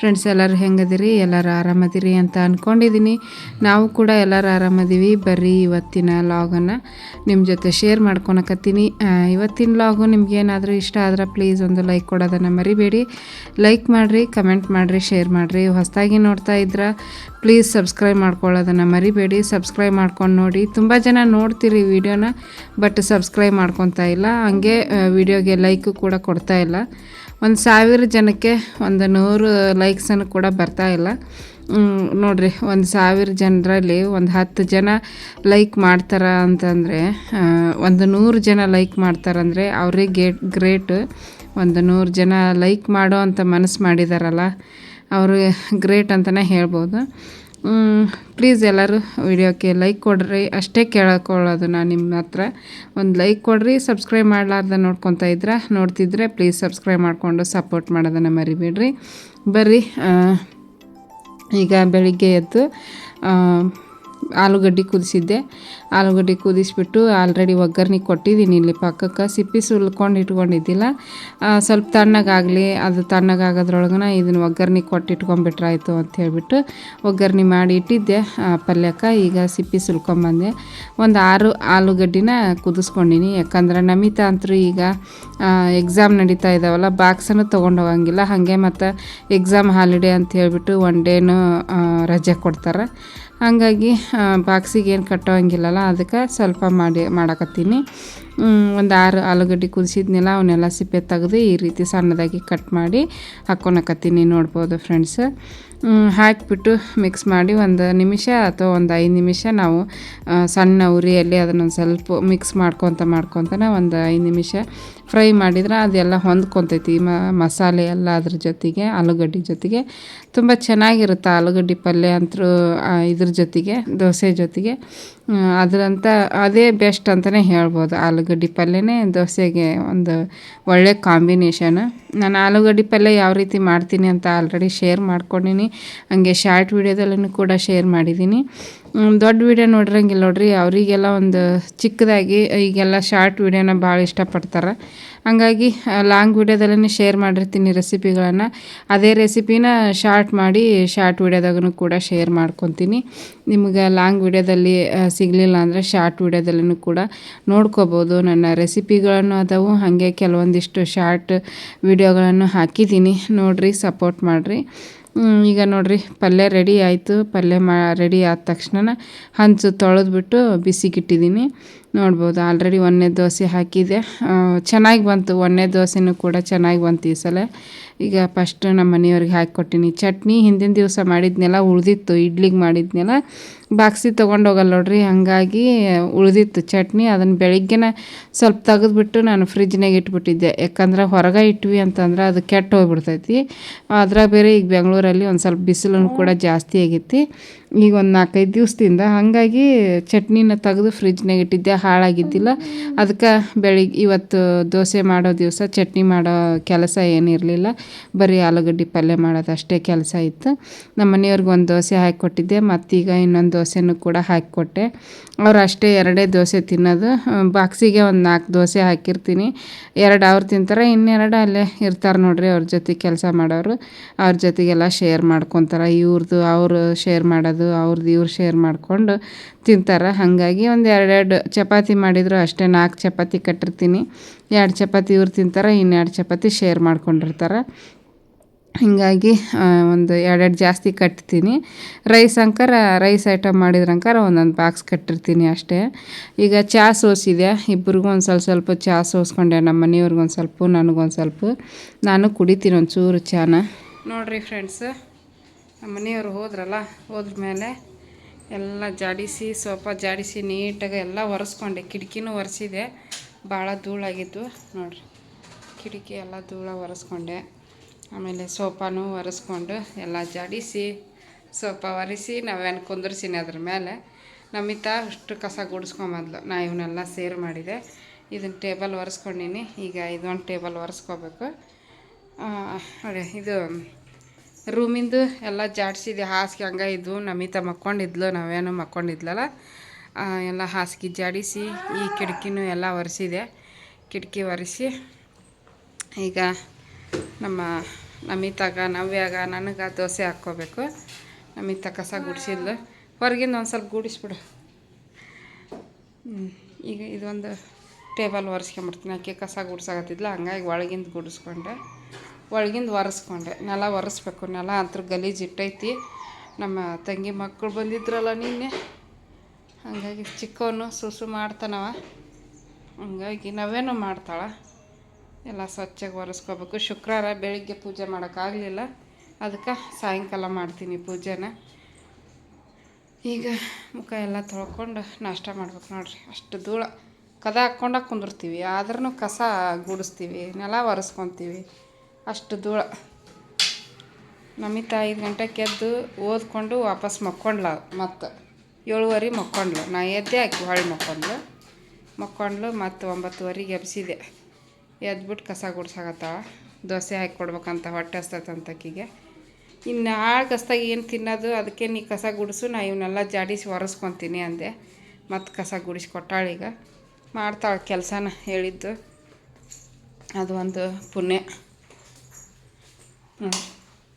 friends ಎಲ್ಲರೂ ಹೆಂಗದಿರಿ? ಎಲ್ಲರೂ ಆರಾಮದಿರಿ ಅಂತ ಅಂದ್ಕೊಂಡಿದ್ದೀನಿ ನಾವು ಕೂಡ ಎಲ್ಲರೂ ಆರಾಮದೀವಿ. ಬರ್ರಿ ಇವತ್ತಿನ ಲಾಗನ್ನು ನಿಮ್ಮ ಜೊತೆ ಶೇರ್ ಮಾಡ್ಕೊಳಕತ್ತೀನಿ ಇವತ್ತಿನ ಲಾಗು ನಿಮಗೇನಾದರೂ ಇಷ್ಟ ಆದ್ರೆ ಪ್ಲೀಸ್ ಒಂದು ಲೈಕ್ ಕೊಡೋದನ್ನು ಮರಿಬೇಡಿ. ಲೈಕ್ ಮಾಡಿರಿ ಕಮೆಂಟ್ ಮಾಡಿರಿ ಶೇರ್ ಮಾಡಿರಿ. ಹೊಸದಾಗಿ ನೋಡ್ತಾ ಇದ್ರೆ ಪ್ಲೀಸ್ ಸಬ್ಸ್ಕ್ರೈಬ್ ಮಾಡ್ಕೊಳ್ಳೋದನ್ನು ಮರಿಬೇಡಿ. ಸಬ್ಸ್ಕ್ರೈಬ್ ಮಾಡ್ಕೊಂಡು ನೋಡಿ. ತುಂಬ ಜನ ನೋಡ್ತೀರಿ ವಿಡಿಯೋನ ಬಟ್ ಸಬ್ಸ್ಕ್ರೈಬ್ ಮಾಡ್ಕೊತಾ ಇಲ್ಲ. ಹಂಗೆ ವಿಡಿಯೋಗೆ ಲೈಕು ಕೂಡ ಕೊಡ್ತಾ ಇಲ್ಲ. ಒಂದು ಸಾವಿರ ಜನಕ್ಕೆ ಒಂದು ನೂರು ಲೈಕ್ಸನ್ನು ಕೂಡ ಬರ್ತಾ ಇಲ್ಲ. ನೋಡಿರಿ, ಒಂದು ಸಾವಿರ ಜನರಲ್ಲಿ ಒಂದು ಹತ್ತು ಜನ ಲೈಕ್ ಮಾಡ್ತಾರ ಅಂತಂದರೆ ಒಂದು ನೂರು ಜನ ಲೈಕ್ ಮಾಡ್ತಾರಂದರೆ ಅವರೇ ಗೇಟ್ ಗ್ರೇಟ್ ಒಂದು ನೂರು ಜನ ಲೈಕ್ ಮಾಡೋ ಅಂತ ಮನಸ್ಸು ಮಾಡಿದಾರಲ್ಲ, ಅವರು ಗ್ರೇಟ್ ಅಂತಲೇ ಹೇಳ್ಬೋದು. ಪ್ಲೀಸ್ ಎಲ್ಲರೂ ವಿಡಿಯೋಕ್ಕೆ ಲೈಕ್ ಕೊಡ್ರಿ. ಅಷ್ಟೇ ಕೇಳ್ಕೊಳ್ಳೋದು ನಾನು ನಿಮ್ಮ ಹತ್ರ. ಒಂದು ಲೈಕ್ ಕೊಡ್ರಿ ಸಬ್ಸ್ಕ್ರೈಬ್ ಮಾಡಲಾರ್ದ ನೋಡ್ಕೊತಾ ಇದ್ರೆ, ನೋಡ್ತಿದ್ರೆ ಪ್ಲೀಸ್ ಸಬ್ಸ್ಕ್ರೈಬ್ ಮಾಡಿಕೊಂಡು ಸಪೋರ್ಟ್ ಮಾಡೋದನ್ನು ಮರಿಬೇಡ್ರಿ. ಬರ್ರಿ ಈಗ ಬೆಳಿಗ್ಗೆ ಎದ್ದು ಆಲೂಗಡ್ಡೆ ಕುದಿಸಿದ್ದೆ. ಆಲೂಗಡ್ಡೆ ಕುದಿಸ್ಬಿಟ್ಟು ಆಲ್ರೆಡಿ ಒಗ್ಗರಣೆ ಕೊಟ್ಟಿದ್ದೀನಿ ಇಲ್ಲಿ ಪಕ್ಕಕ್ಕೆ. ಸಿಪ್ಪಿ ಸುಲ್ಕೊಂಡು ಇಟ್ಕೊಂಡಿದ್ದಿಲ್ಲ. ಸ್ವಲ್ಪ ತಣ್ಣಗಾಗಲಿ, ಅದು ತಣ್ಣಗಾಗೋದ್ರೊಳಗನ ಇದನ್ನು ಒಗ್ಗರಣೆ ಕೊಟ್ಟು ಅಂತ ಹೇಳಿಬಿಟ್ಟು ಒಗ್ಗರಣೆ ಮಾಡಿ ಇಟ್ಟಿದ್ದೆ ಪಲ್ಯಕ್ಕೆ. ಈಗ ಸಿಪ್ಪಿ ಸುಲ್ಕೊಂಬಂದೆ ಒಂದು ಆರು ಆಲೂಗಡ್ಡಿನ ಕುದಿಸ್ಕೊಂಡಿನಿ. ಯಾಕಂದ್ರೆ ನಮಿತಾ ಅಂತೂ ಈಗ ಎಕ್ಸಾಮ್ ನಡೀತಾ ಇದ್ದಾವಲ್ಲ ಬಾಕ್ಸನ್ನು ತೊಗೊಂಡು ಹೋಗಂಗಿಲ್ಲ ಹಾಗೆ ಮತ್ತು ಎಕ್ಸಾಮ್ ಹಾಲಿಡೇ ಅಂತ ಹೇಳಿಬಿಟ್ಟು ಒನ್ ಡೇನು ರಜೆ ಕೊಡ್ತಾರೆ. ಹಾಗಾಗಿ ಬಾಕ್ಸಿಗೆ ಏನು ಕಟ್ಟೋಂಗಿಲ್ಲಲ್ಲ ಅದಕ್ಕೆ ಸ್ವಲ್ಪ ಮಾಡಿ, ಮಾಡಕತ್ತೀನಿ. ಒಂದು ಆರು ಆಲೂಗಡ್ಡೆ ಕುದಿಸಿದ್ನೆಲ್ಲ, ಅವನ್ನೆಲ್ಲ ಸಿಪ್ಪೆ ತೆಗೆದು ಈ ರೀತಿ ಸಣ್ಣದಾಗಿ ಕಟ್ ಮಾಡಿ ಹಾಕ್ಕೊಳಕತ್ತೀನಿ ನೋಡ್ಬೋದು ಫ್ರೆಂಡ್ಸ್. ಹಾಕಿಬಿಟ್ಟು ಮಿಕ್ಸ್ ಮಾಡಿ ಒಂದು ನಿಮಿಷ ಅಥವಾ ಒಂದು ಐದು ನಿಮಿಷ ನಾವು ಸಣ್ಣ ಉರಿಯಲ್ಲಿ ಅದನ್ನೊಂದು ಸ್ವಲ್ಪ ಮಿಕ್ಸ್ ಮಾಡ್ಕೊತ, ಮಾಡ್ಕೊತಾನೆ ಒಂದು ಐದು ನಿಮಿಷ ಫ್ರೈ ಮಾಡಿದ್ರೆ ಅದೆಲ್ಲ ಹೊಂದ್ಕೊತೈತಿ ಮಸಾಲೆ ಎಲ್ಲ ಅದ್ರ ಜೊತೆಗೆ, ಆಲೂಗಡ್ಡೆ ಜೊತೆಗೆ. ತುಂಬ ಚೆನ್ನಾಗಿರುತ್ತೆ ಆಲೂಗಡ್ಡೆ ಪಲ್ಯ ಅಂತೂ ಇದ್ರ ಜೊತೆಗೆ, ದೋಸೆ ಜೊತೆಗೆ. ಅದರಂಥ ಅದೇ ಬೆಸ್ಟ್ ಅಂತಲೇ ಹೇಳ್ಬೋದು. ಆಲೂಗಡ್ಡೆ ಪಲ್ಯನೇ ದೋಸೆಗೆ ಒಂದು ಒಳ್ಳೆ ಕಾಂಬಿನೇಷನ್. ನಾನು ಆಲೂಗಡ್ಡೆ ಪಲ್ಯ ಯಾವ ರೀತಿ ಮಾಡ್ತೀನಿ ಅಂತ ಆಲ್ರೆಡಿ ಶೇರ್ ಮಾಡ್ಕೊಂಡಿನಿ. ಹಂಗೆ ಶಾರ್ಟ್ ವೀಡಿಯೋದಲ್ಲೂ ಕೂಡ ಶೇರ್ ಮಾಡಿದ್ದೀನಿ ದೊಡ್ಡ ವೀಡಿಯೋ ನೋಡಿರಂಗಿಲ್ಲ ನೋಡ್ರಿ. ಅವರಿಗೆಲ್ಲ ಒಂದು ಚಿಕ್ಕದಾಗಿ ಈಗೆಲ್ಲ ಶಾರ್ಟ್ ವೀಡಿಯೋನ ಭಾಳ ಇಷ್ಟಪಡ್ತಾರೆ. ಹಂಗಾಗಿ ಲಾಂಗ್ ವೀಡಿಯೋದಲ್ಲೇ ಶೇರ್ ಮಾಡಿರ್ತೀನಿ ರೆಸಿಪಿಗಳನ್ನು ಅದೇ ರೆಸಿಪಿನ ಶಾರ್ಟ್ ಮಾಡಿ ಶಾರ್ಟ್ ವೀಡಿಯೋದಾಗೂ ಕೂಡ ಶೇರ್ ಮಾಡ್ಕೊತೀನಿ. ನಿಮ್ಗೆ ಲಾಂಗ್ ವೀಡಿಯೋದಲ್ಲಿ ಸಿಗಲಿಲ್ಲ ಅಂದರೆ ಶಾರ್ಟ್ ವೀಡಿಯೋದಲ್ಲೂ ಕೂಡ ನೋಡ್ಕೋಬೋದು. ನನ್ನ ರೆಸಿಪಿಗಳನ್ನು ಅದಾವು. ಹಾಗೆ ಕೆಲವೊಂದಿಷ್ಟು ಶಾರ್ಟ್ ವೀಡಿಯೋಗಳನ್ನು ಹಾಕಿದ್ದೀನಿ. ನೋಡಿರಿ ಸಪೋರ್ಟ್ ಮಾಡಿರಿ. ಈಗ ನೋಡ್ರಿ ಪಲ್ಯ ರೆಡಿ ಆಯಿತು. ಪಲ್ಯ ಮಾ ರೆಡಿ ಆದ ತಕ್ಷಣ ಹಂಚು ತೊಳೆದ್ಬಿಟ್ಟು ಬಿಸಿಗಿಟ್ಟಿದ್ದೀನಿ ನೋಡ್ಬೋದು. ಆಲ್ರೆಡಿ ಒಂದನೇ ದೋಸೆ ಹಾಕಿದೆ ಚೆನ್ನಾಗಿ ಬಂತು. ಒಂದನೇ ದೋಸೆನೂ ಕೂಡ ಚೆನ್ನಾಗಿ ಬಂತು ಈ ಸಲ. ಈಗ ಫಸ್ಟ್ ನಮ್ಮ ಮನೆಯವ್ರಿಗೆ ಹಾಕಿಕೊಟ್ಟಿನಿ ಚಟ್ನಿ ಹಿಂದಿನ ದಿವಸ ಮಾಡಿದ್ನೆಲ್ಲ ಉಳಿದಿತ್ತು. ಇಡ್ಲಿಗೆ ಮಾಡಿದ್ನೆಲ್ಲ. ಬಾಕ್ಸಿ ತೊಗೊಂಡೋಗಲ್ಲ ನೋಡ್ರಿ. ಹಾಗಾಗಿ ಉಳಿದಿತ್ತು ಚಟ್ನಿ. ಅದನ್ನು ಬೆಳಿಗ್ಗೆನ ಸ್ವಲ್ಪ ತೆಗೆದುಬಿಟ್ಟು ನಾನು ಫ್ರಿಜ್ನಾಗ ಇಟ್ಬಿಟ್ಟಿದ್ದೆ. ಯಾಕಂದ್ರೆ ಹೊರಗೆ ಇಟ್ವಿ ಅಂತಂದ್ರೆ ಅದು ಕೆಟ್ಟು ಹೋಗ್ಬಿಡ್ತೈತಿ. ಅದ್ರಾಗ ಬೇರೆ ಈಗ ಬೆಂಗಳೂರಲ್ಲಿ ಒಂದು ಸ್ವಲ್ಪ ಬಿಸಿಲು ಕೂಡ ಜಾಸ್ತಿ ಆಗೈತಿ ಈಗ ಒಂದು ನಾಲ್ಕೈದು ದಿವಸದಿಂದ ಹಾಗಾಗಿ ಚಟ್ನಿನ ತೆಗೆದು ಫ್ರಿಜ್ನಾಗ ಇಟ್ಟಿದ್ದೆ, ಹಾಳಾಗಿದ್ದಿಲ್ಲ. ಅದಕ್ಕೆ ಬೆಳಿಗ್ಗೆ ಇವತ್ತು ದೋಸೆ ಮಾಡೋ ದಿವಸ ಚಟ್ನಿ ಮಾಡೋ ಕೆಲಸ ಏನಿರಲಿಲ್ಲ. ಬರೀ ಆಲೂಗಡ್ಡೆ ಪಲ್ಯ ಮಾಡೋದು ಅಷ್ಟೇ ಕೆಲಸ ಇತ್ತು. ನಮ್ಮ ಮನೆಯವ್ರಿಗೆ ಒಂದು ದೋಸೆ ಹಾಕಿಕೊಟ್ಟಿದ್ದೆ ಮತ್ತೀಗ ಇನ್ನೊಂದು ದೋಸೆನೂ ಕೂಡ ಹಾಕಿಕೊಟ್ಟೆ ಅವ್ರು ಅಷ್ಟೇ ಎರಡೇ ದೋಸೆ ತಿನ್ನೋದು. ಬಾಕ್ಸಿಗೆ ಒಂದು ನಾಲ್ಕು ದೋಸೆ ಹಾಕಿರ್ತೀನಿ. ಎರಡು ಅವ್ರು ತಿಂತಾರೆ, ಇನ್ನೆರಡು ಅಲ್ಲೇ ಇರ್ತಾರೆ ನೋಡ್ರಿ ಅವ್ರ ಜೊತೆ ಕೆಲಸ ಮಾಡೋರು. ಅವ್ರ ಜೊತೆಗೆಲ್ಲ ಶೇರ್ ಮಾಡ್ಕೊತಾರೆ. ಇವ್ರದ್ದು ಅವರು ಶೇರ್ ಮಾಡೋದು ಅವ್ರದ್ದು ಇವ್ರು ಶೇರ್ ಮಾಡಿಕೊಂಡು ತಿಂತಾರೆ. ಹಾಗಾಗಿ ಒಂದು ಎರಡೆರಡು ಚಪಾತಿ ಮಾಡಿದ್ರು ಅಷ್ಟೇ ನಾಲ್ಕು ಚಪಾತಿ ಕಟ್ಟಿರ್ತೀನಿ. ಎರಡು ಚಪಾತಿ ಇವ್ರು ತಿಂತಾರೆ, ಇನ್ನೆರಡು ಚಪಾತಿ ಶೇರ್ ಮಾಡ್ಕೊಂಡಿರ್ತಾರೆ. ಹೀಗಾಗಿ ಒಂದು ಎರಡೆರಡು ಜಾಸ್ತಿ ಕಟ್ತೀನಿ. ರೈಸ್ ಅಂಕರ, ರೈಸ್ ಐಟಮ್ ಮಾಡಿದ್ರಂಕರ ಒಂದೊಂದು ಬಾಕ್ಸ್ ಕಟ್ಟಿರ್ತೀನಿ ಅಷ್ಟೇ. ಈಗ ಚಹಾ ಸೋಸಿದೆ ಇಬ್ಬರಿಗೂ ಒಂದು ಸ್ವಲ್ಪ ಸ್ವಲ್ಪ ಚಹಾ ಸೋಸ್ಕೊಂಡೆ ನಮ್ಮ ಮನೆಯವ್ರಿಗೊಂದು ಸ್ವಲ್ಪ ನನಗೊಂದು ಸ್ವಲ್ಪ. ನಾನು ಕುಡಿತೀನಿ ಒಂದು ಚೂರು ಚಹಾನ ನೋಡಿರಿ ಫ್ರೆಂಡ್ಸ್ ನಮ್ಮ ಮನೆಯವ್ರು ಹೋದ್ರಲ್ಲ, ಹೋದ್ರ ಮೇಲೆ ಎಲ್ಲ ಜಾಡಿಸಿ ಸೋಪ ಜಾಡಿಸಿ ನೀಟಾಗಿ ಎಲ್ಲ ಒರೆಸ್ಕೊಂಡೆ. ಕಿಟಕಿನೂ ಒರೆಸಿದೆ. ಭಾಳ ಧೂಳಾಗಿದ್ದು ನೋಡಿರಿ. ಕಿಟಕಿ ಎಲ್ಲ ಧೂಳ ಒರೆಸ್ಕೊಂಡೆ. ಆಮೇಲೆ ಸೋಪಾನು ಒರೆಸ್ಕೊಂಡು ಎಲ್ಲ ಜಾಡಿಸಿ ಸೋಪ ಒರೆಸಿ ನಾವೇನು ಕುಂದ್ರಿಸಿನಿ ಅದ್ರ ಮೇಲೆ. ನಮಿತಾ ಅಷ್ಟು ಕಸ ಗುಡಿಸ್ಕೊಂಬಂದ್ಲು. ನಾ ಇವನ್ನೆಲ್ಲ ಸೇರ್ ಮಾಡಿದೆ. ಇದನ್ನು ಟೇಬಲ್ ಒರೆಸ್ಕೊಂಡಿನಿ. ಈಗ ಇದೊಂದು ಟೇಬಲ್ ಒರೆಸ್ಕೋಬೇಕು. ಅದೇ ಇದು ರೂಮಿಂದು ಎಲ್ಲ ಜಾಡಿಸಿದೆ ಹಾಸಿಗೆ ಹಂಗೆ ಇದ್ವು. ನಮಿತ ಮಕ್ಕೊಂಡಿದ್ಲು. ನಾವೇನು ಮಕ್ಕೊಂಡಿದ್ಲಲ್ಲ. ಎಲ್ಲ ಹಾಸಿಗೆ ಜಾಡಿಸಿ, ಈ ಕಿಟಕಿನೂ ಎಲ್ಲ ಒರೆಸಿದೆ. ಕಿಟಕಿ ಒರೆಸಿ, ಈಗ ನಮ್ಮ ನಮಿತಾಗ, ನವ್ಯಾಗ ನನಗೆ ದೋಸೆ ಹಾಕ್ಕೋಬೇಕು. ನಮಿತ ಕಸ ಗುಡಿಸಿದ್ಲು. ಹೊರಗಿಂದ ಒಂದು ಸ್ವಲ್ಪ ಗುಡಿಸ್ಬಿಡು. ಈಗ ಇದೊಂದು ಟೇಬಲ್ ಒರೆಸ್ಕೊಂಬಿಡ್ತೀನಿ. ಆಕೆ ಕಸ ಗುಡ್ಸಾಕತ್ತಿದ್ಲು. ಹಂಗಾಗಿ ಒಳಗಿಂದ ಗುಡಿಸ್ಕೊಂಡೆ. ಒಳಗಿಂದ ಒರೆಸ್ಕೊಂಡೆ. ನೆಲ ಒರೆಸ್ಬೇಕು. ನೆಲ ಅಂತೂ ಗಲೀಜು ಇಟ್ಟೈತಿ. ನಮ್ಮ ತಂಗಿ ಮಕ್ಕಳು ಬಂದಿದ್ರಲ್ಲ ನಿನ್ನೆ. ಹಾಗಾಗಿ ಚಿಕ್ಕವನು ಸುಸು ಮಾಡ್ತಾನವ. ಹಂಗಾಗಿ ನಾವೇನು ಮಾಡ್ತಾಳೆ? ಎಲ್ಲ ಸ್ವಚ್ಛಗೆ ಒರೆಸ್ಕೋಬೇಕು. ಶುಕ್ರವಾರ ಬೆಳಿಗ್ಗೆ ಪೂಜೆ ಮಾಡೋಕ್ಕಾಗಲಿಲ್ಲ. ಅದಕ್ಕೆ ಸಾಯಂಕಾಲ ಮಾಡ್ತೀನಿ ಪೂಜೆನ. ಈಗ ಮುಖ ಎಲ್ಲ ತೊಳ್ಕೊಂಡು ನಾಷ್ಟ ಮಾಡ್ಬೇಕು ನೋಡ್ರಿ. ಅಷ್ಟು ಧೂಳ. ಕದ ಹಾಕ್ಕೊಂಡ ಕುಂದಿರ್ತೀವಿ. ಆದ್ರೂ ಕಸ ಗುಡಿಸ್ತೀವಿ. ನೆಲ ಒರೆಸ್ಕೊತೀವಿ. ಅಷ್ಟು ಧೂಳ. ನಮಿತಾ ಐದು ಗಂಟೆಗೆ ಎದ್ದು ಓದ್ಕೊಂಡು ವಾಪಸ್ ಮಕ್ಕೊಂಡ್ಲ ಮತ್ತು. ಏಳುವರೆ ಮಕ್ಕೊಂಡ್ಲು. ನಾ ಎದ್ದೆ ಹಾಕಿ ಹೊಳ್ಳಿ ಮಕ್ಕೊಂಡ್ಲು. ಮಕ್ಕೊಂಡ್ಲು ಮತ್ತು ಒಂಬತ್ತುವರೆಗೆ ಎಬ್ಸಿದೆ. ಎದ್ಬಿಟ್ಟು ಕಸ ಗುಡ್ಸಾಕತ್ತಾವ ದೋಸೆ ಹಾಕಿ ಕೊಡ್ಬೇಕಂತ ಹೊಟ್ಟೆ ಹಸ್ತೈತಂತ ಆಕಿಗೆ. ಇನ್ನು ಆಳು ಕಸ್ದಾಗ ಏನು ತಿನ್ನೋದು? ಅದಕ್ಕೆ ನೀ ಕಸ ಗುಡಿಸು, ನಾ ಇವನ್ನೆಲ್ಲ ಜಾಡಿಸಿ ಒರೆಸ್ಕೊತೀನಿ ಅಂದೆ. ಮತ್ತು ಕಸ ಗುಡಿಸಿ ಕೊಟ್ಟಾಳೀಗ ಮಾಡ್ತಾಳೆ ಕೆಲಸನ ಹೇಳಿದ್ದು. ಅದು ಒಂದು ಪುಣ್ಯ.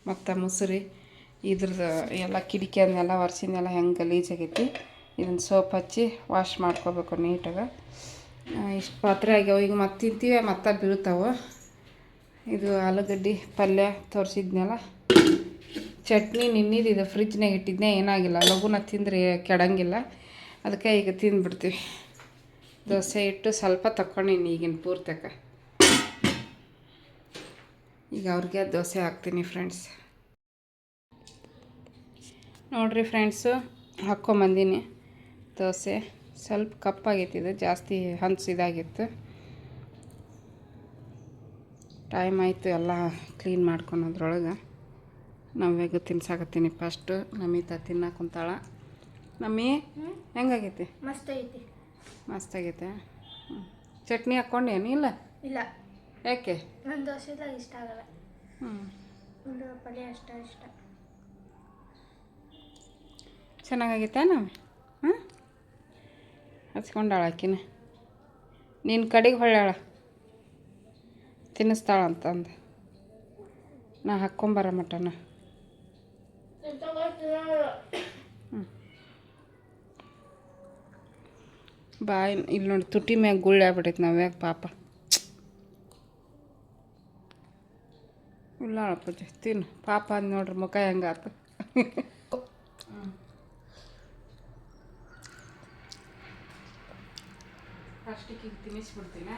ಮತ್ತು ಮುಸುರಿ ಇದ್ರದ್ದು ಎಲ್ಲ ಕಿಟಕಿ ಅದನ್ನೆಲ್ಲ ಒರೆಸಿದ್ನೆಲ್ಲ ಹೆಂಗೆ ಗಲೀಜಾಗೈತಿ ಇದನ್ನು ಸೋಪ್ ಹಚ್ಚಿ ವಾಶ್ ಮಾಡ್ಕೋಬೇಕು ನೀಟಾಗಿ. ಇಷ್ಟು ಪಾತ್ರೆ ಆಗ್ಯಾವ, ಈಗ ಮತ್ತೆ ತಿಂತೀವಿ, ಮತ್ತೆ ಬೀಳ್ತಾವೆ. ಇದು ಆಲೂಗಡ್ಡೆ ಪಲ್ಯ ತೋರಿಸಿದ್ನಲ್ಲ, ಚಟ್ನಿ ನಿನ್ನಿದ್ದು ಇದು ಫ್ರಿಜ್ನಾಗ ಇಟ್ಟಿದ್ನೆ, ಏನಾಗಿಲ್ಲ, ಲಘುನ ತಿಂದರೆ ಕೆಡಂಗಿಲ್ಲ, ಅದಕ್ಕೆ ಈಗ ತಿಂದ್ಬಿಡ್ತೀವಿ. ದೋಸೆ ಇಟ್ಟು ಸ್ವಲ್ಪ ತಕ್ಕೊಂಡಿನಿ ಈಗಿನ ಪೂರ್ತಕ. ಈಗ ಅವ್ರಿಗೆ ದೋಸೆ ಹಾಕ್ತೀನಿ ಫ್ರೆಂಡ್ಸ್ ನೋಡಿರಿ ಫ್ರೆಂಡ್ಸು ಹಾಕ್ಕೊಂಬಂದೀನಿ ದೋಸೆ. ಸ್ವಲ್ಪ ಕಪ್ಪಾಗೈತಿ ಇದು ಜಾಸ್ತಿ ಹಂಚು ಇದಾಗಿತ್ತು. ಟೈಮ್ ಆಯಿತು ಎಲ್ಲ ಕ್ಲೀನ್ ಮಾಡ್ಕೊಳೋದ್ರೊಳಗೆ. ನವ್ಯಾಗ ತಿನ್ಸಾಕತ್ತೀನಿ ಫಸ್ಟು ನಮಿತ ತಿನ್ನಕ್ಕೆ ಕುಂತಾಳ. ನಮ್ಮಿ ಹೆಂಗಾಗೈತಿ? ಮಸ್ತ್ ಐತಿ ಮಸ್ತಾಗೈತೆ ಹ್ಞೂ ಚಟ್ನಿ ಹಾಕ್ಕೊಂಡೇನು ಇಲ್ಲ? ಇಲ್ಲ. ಯಾಕೆ? ನನ್ನ ದೋಸೆದಾಗ ಇಷ್ಟ ಆಗಲ್ಲ. ಹ್ಞೂ ಒಂದು ಪಲ್ಯ ಅಷ್ಟ ಇಷ್ಟ. ಚೆನ್ನಾಗೈತೆ ನಾವು ಹಾಂ? ಹಚ್ಕೊಂಡಾಳ ಆಕಿನ. ನಿನ್ನ ಕಡೆಗೆ ಹೊಳ್ಯಾಳ. ತಿನ್ನಿಸ್ತಾಳ ಅಂತಂದು. ನಾ ಹಾಕ್ಕೊಂಬರ ಮಟನ. ಬಾಯ್ ಇಲ್ಲಿ ನೋಡಿ ತುಟಿ ಮ್ಯಾಗ ಗುಳ್ಳೆ ಆಗ್ಬಿಟ್ಟೈತೆ ನಾವ್ಯಾಗ ಪಾಪ. ಅಪ್ಪಜ್ಜಿ ತಿನ್ನು. ಪಾಪ ಅಂದ್ ನೋಡ್ರಿ ಮುಖ ಹೆಂಗಾತು ಫಸ್ಟಿಗೆ ಈಗ ತಿನ್ನಿಸ್ಬಿಡ್ತೀನಿ.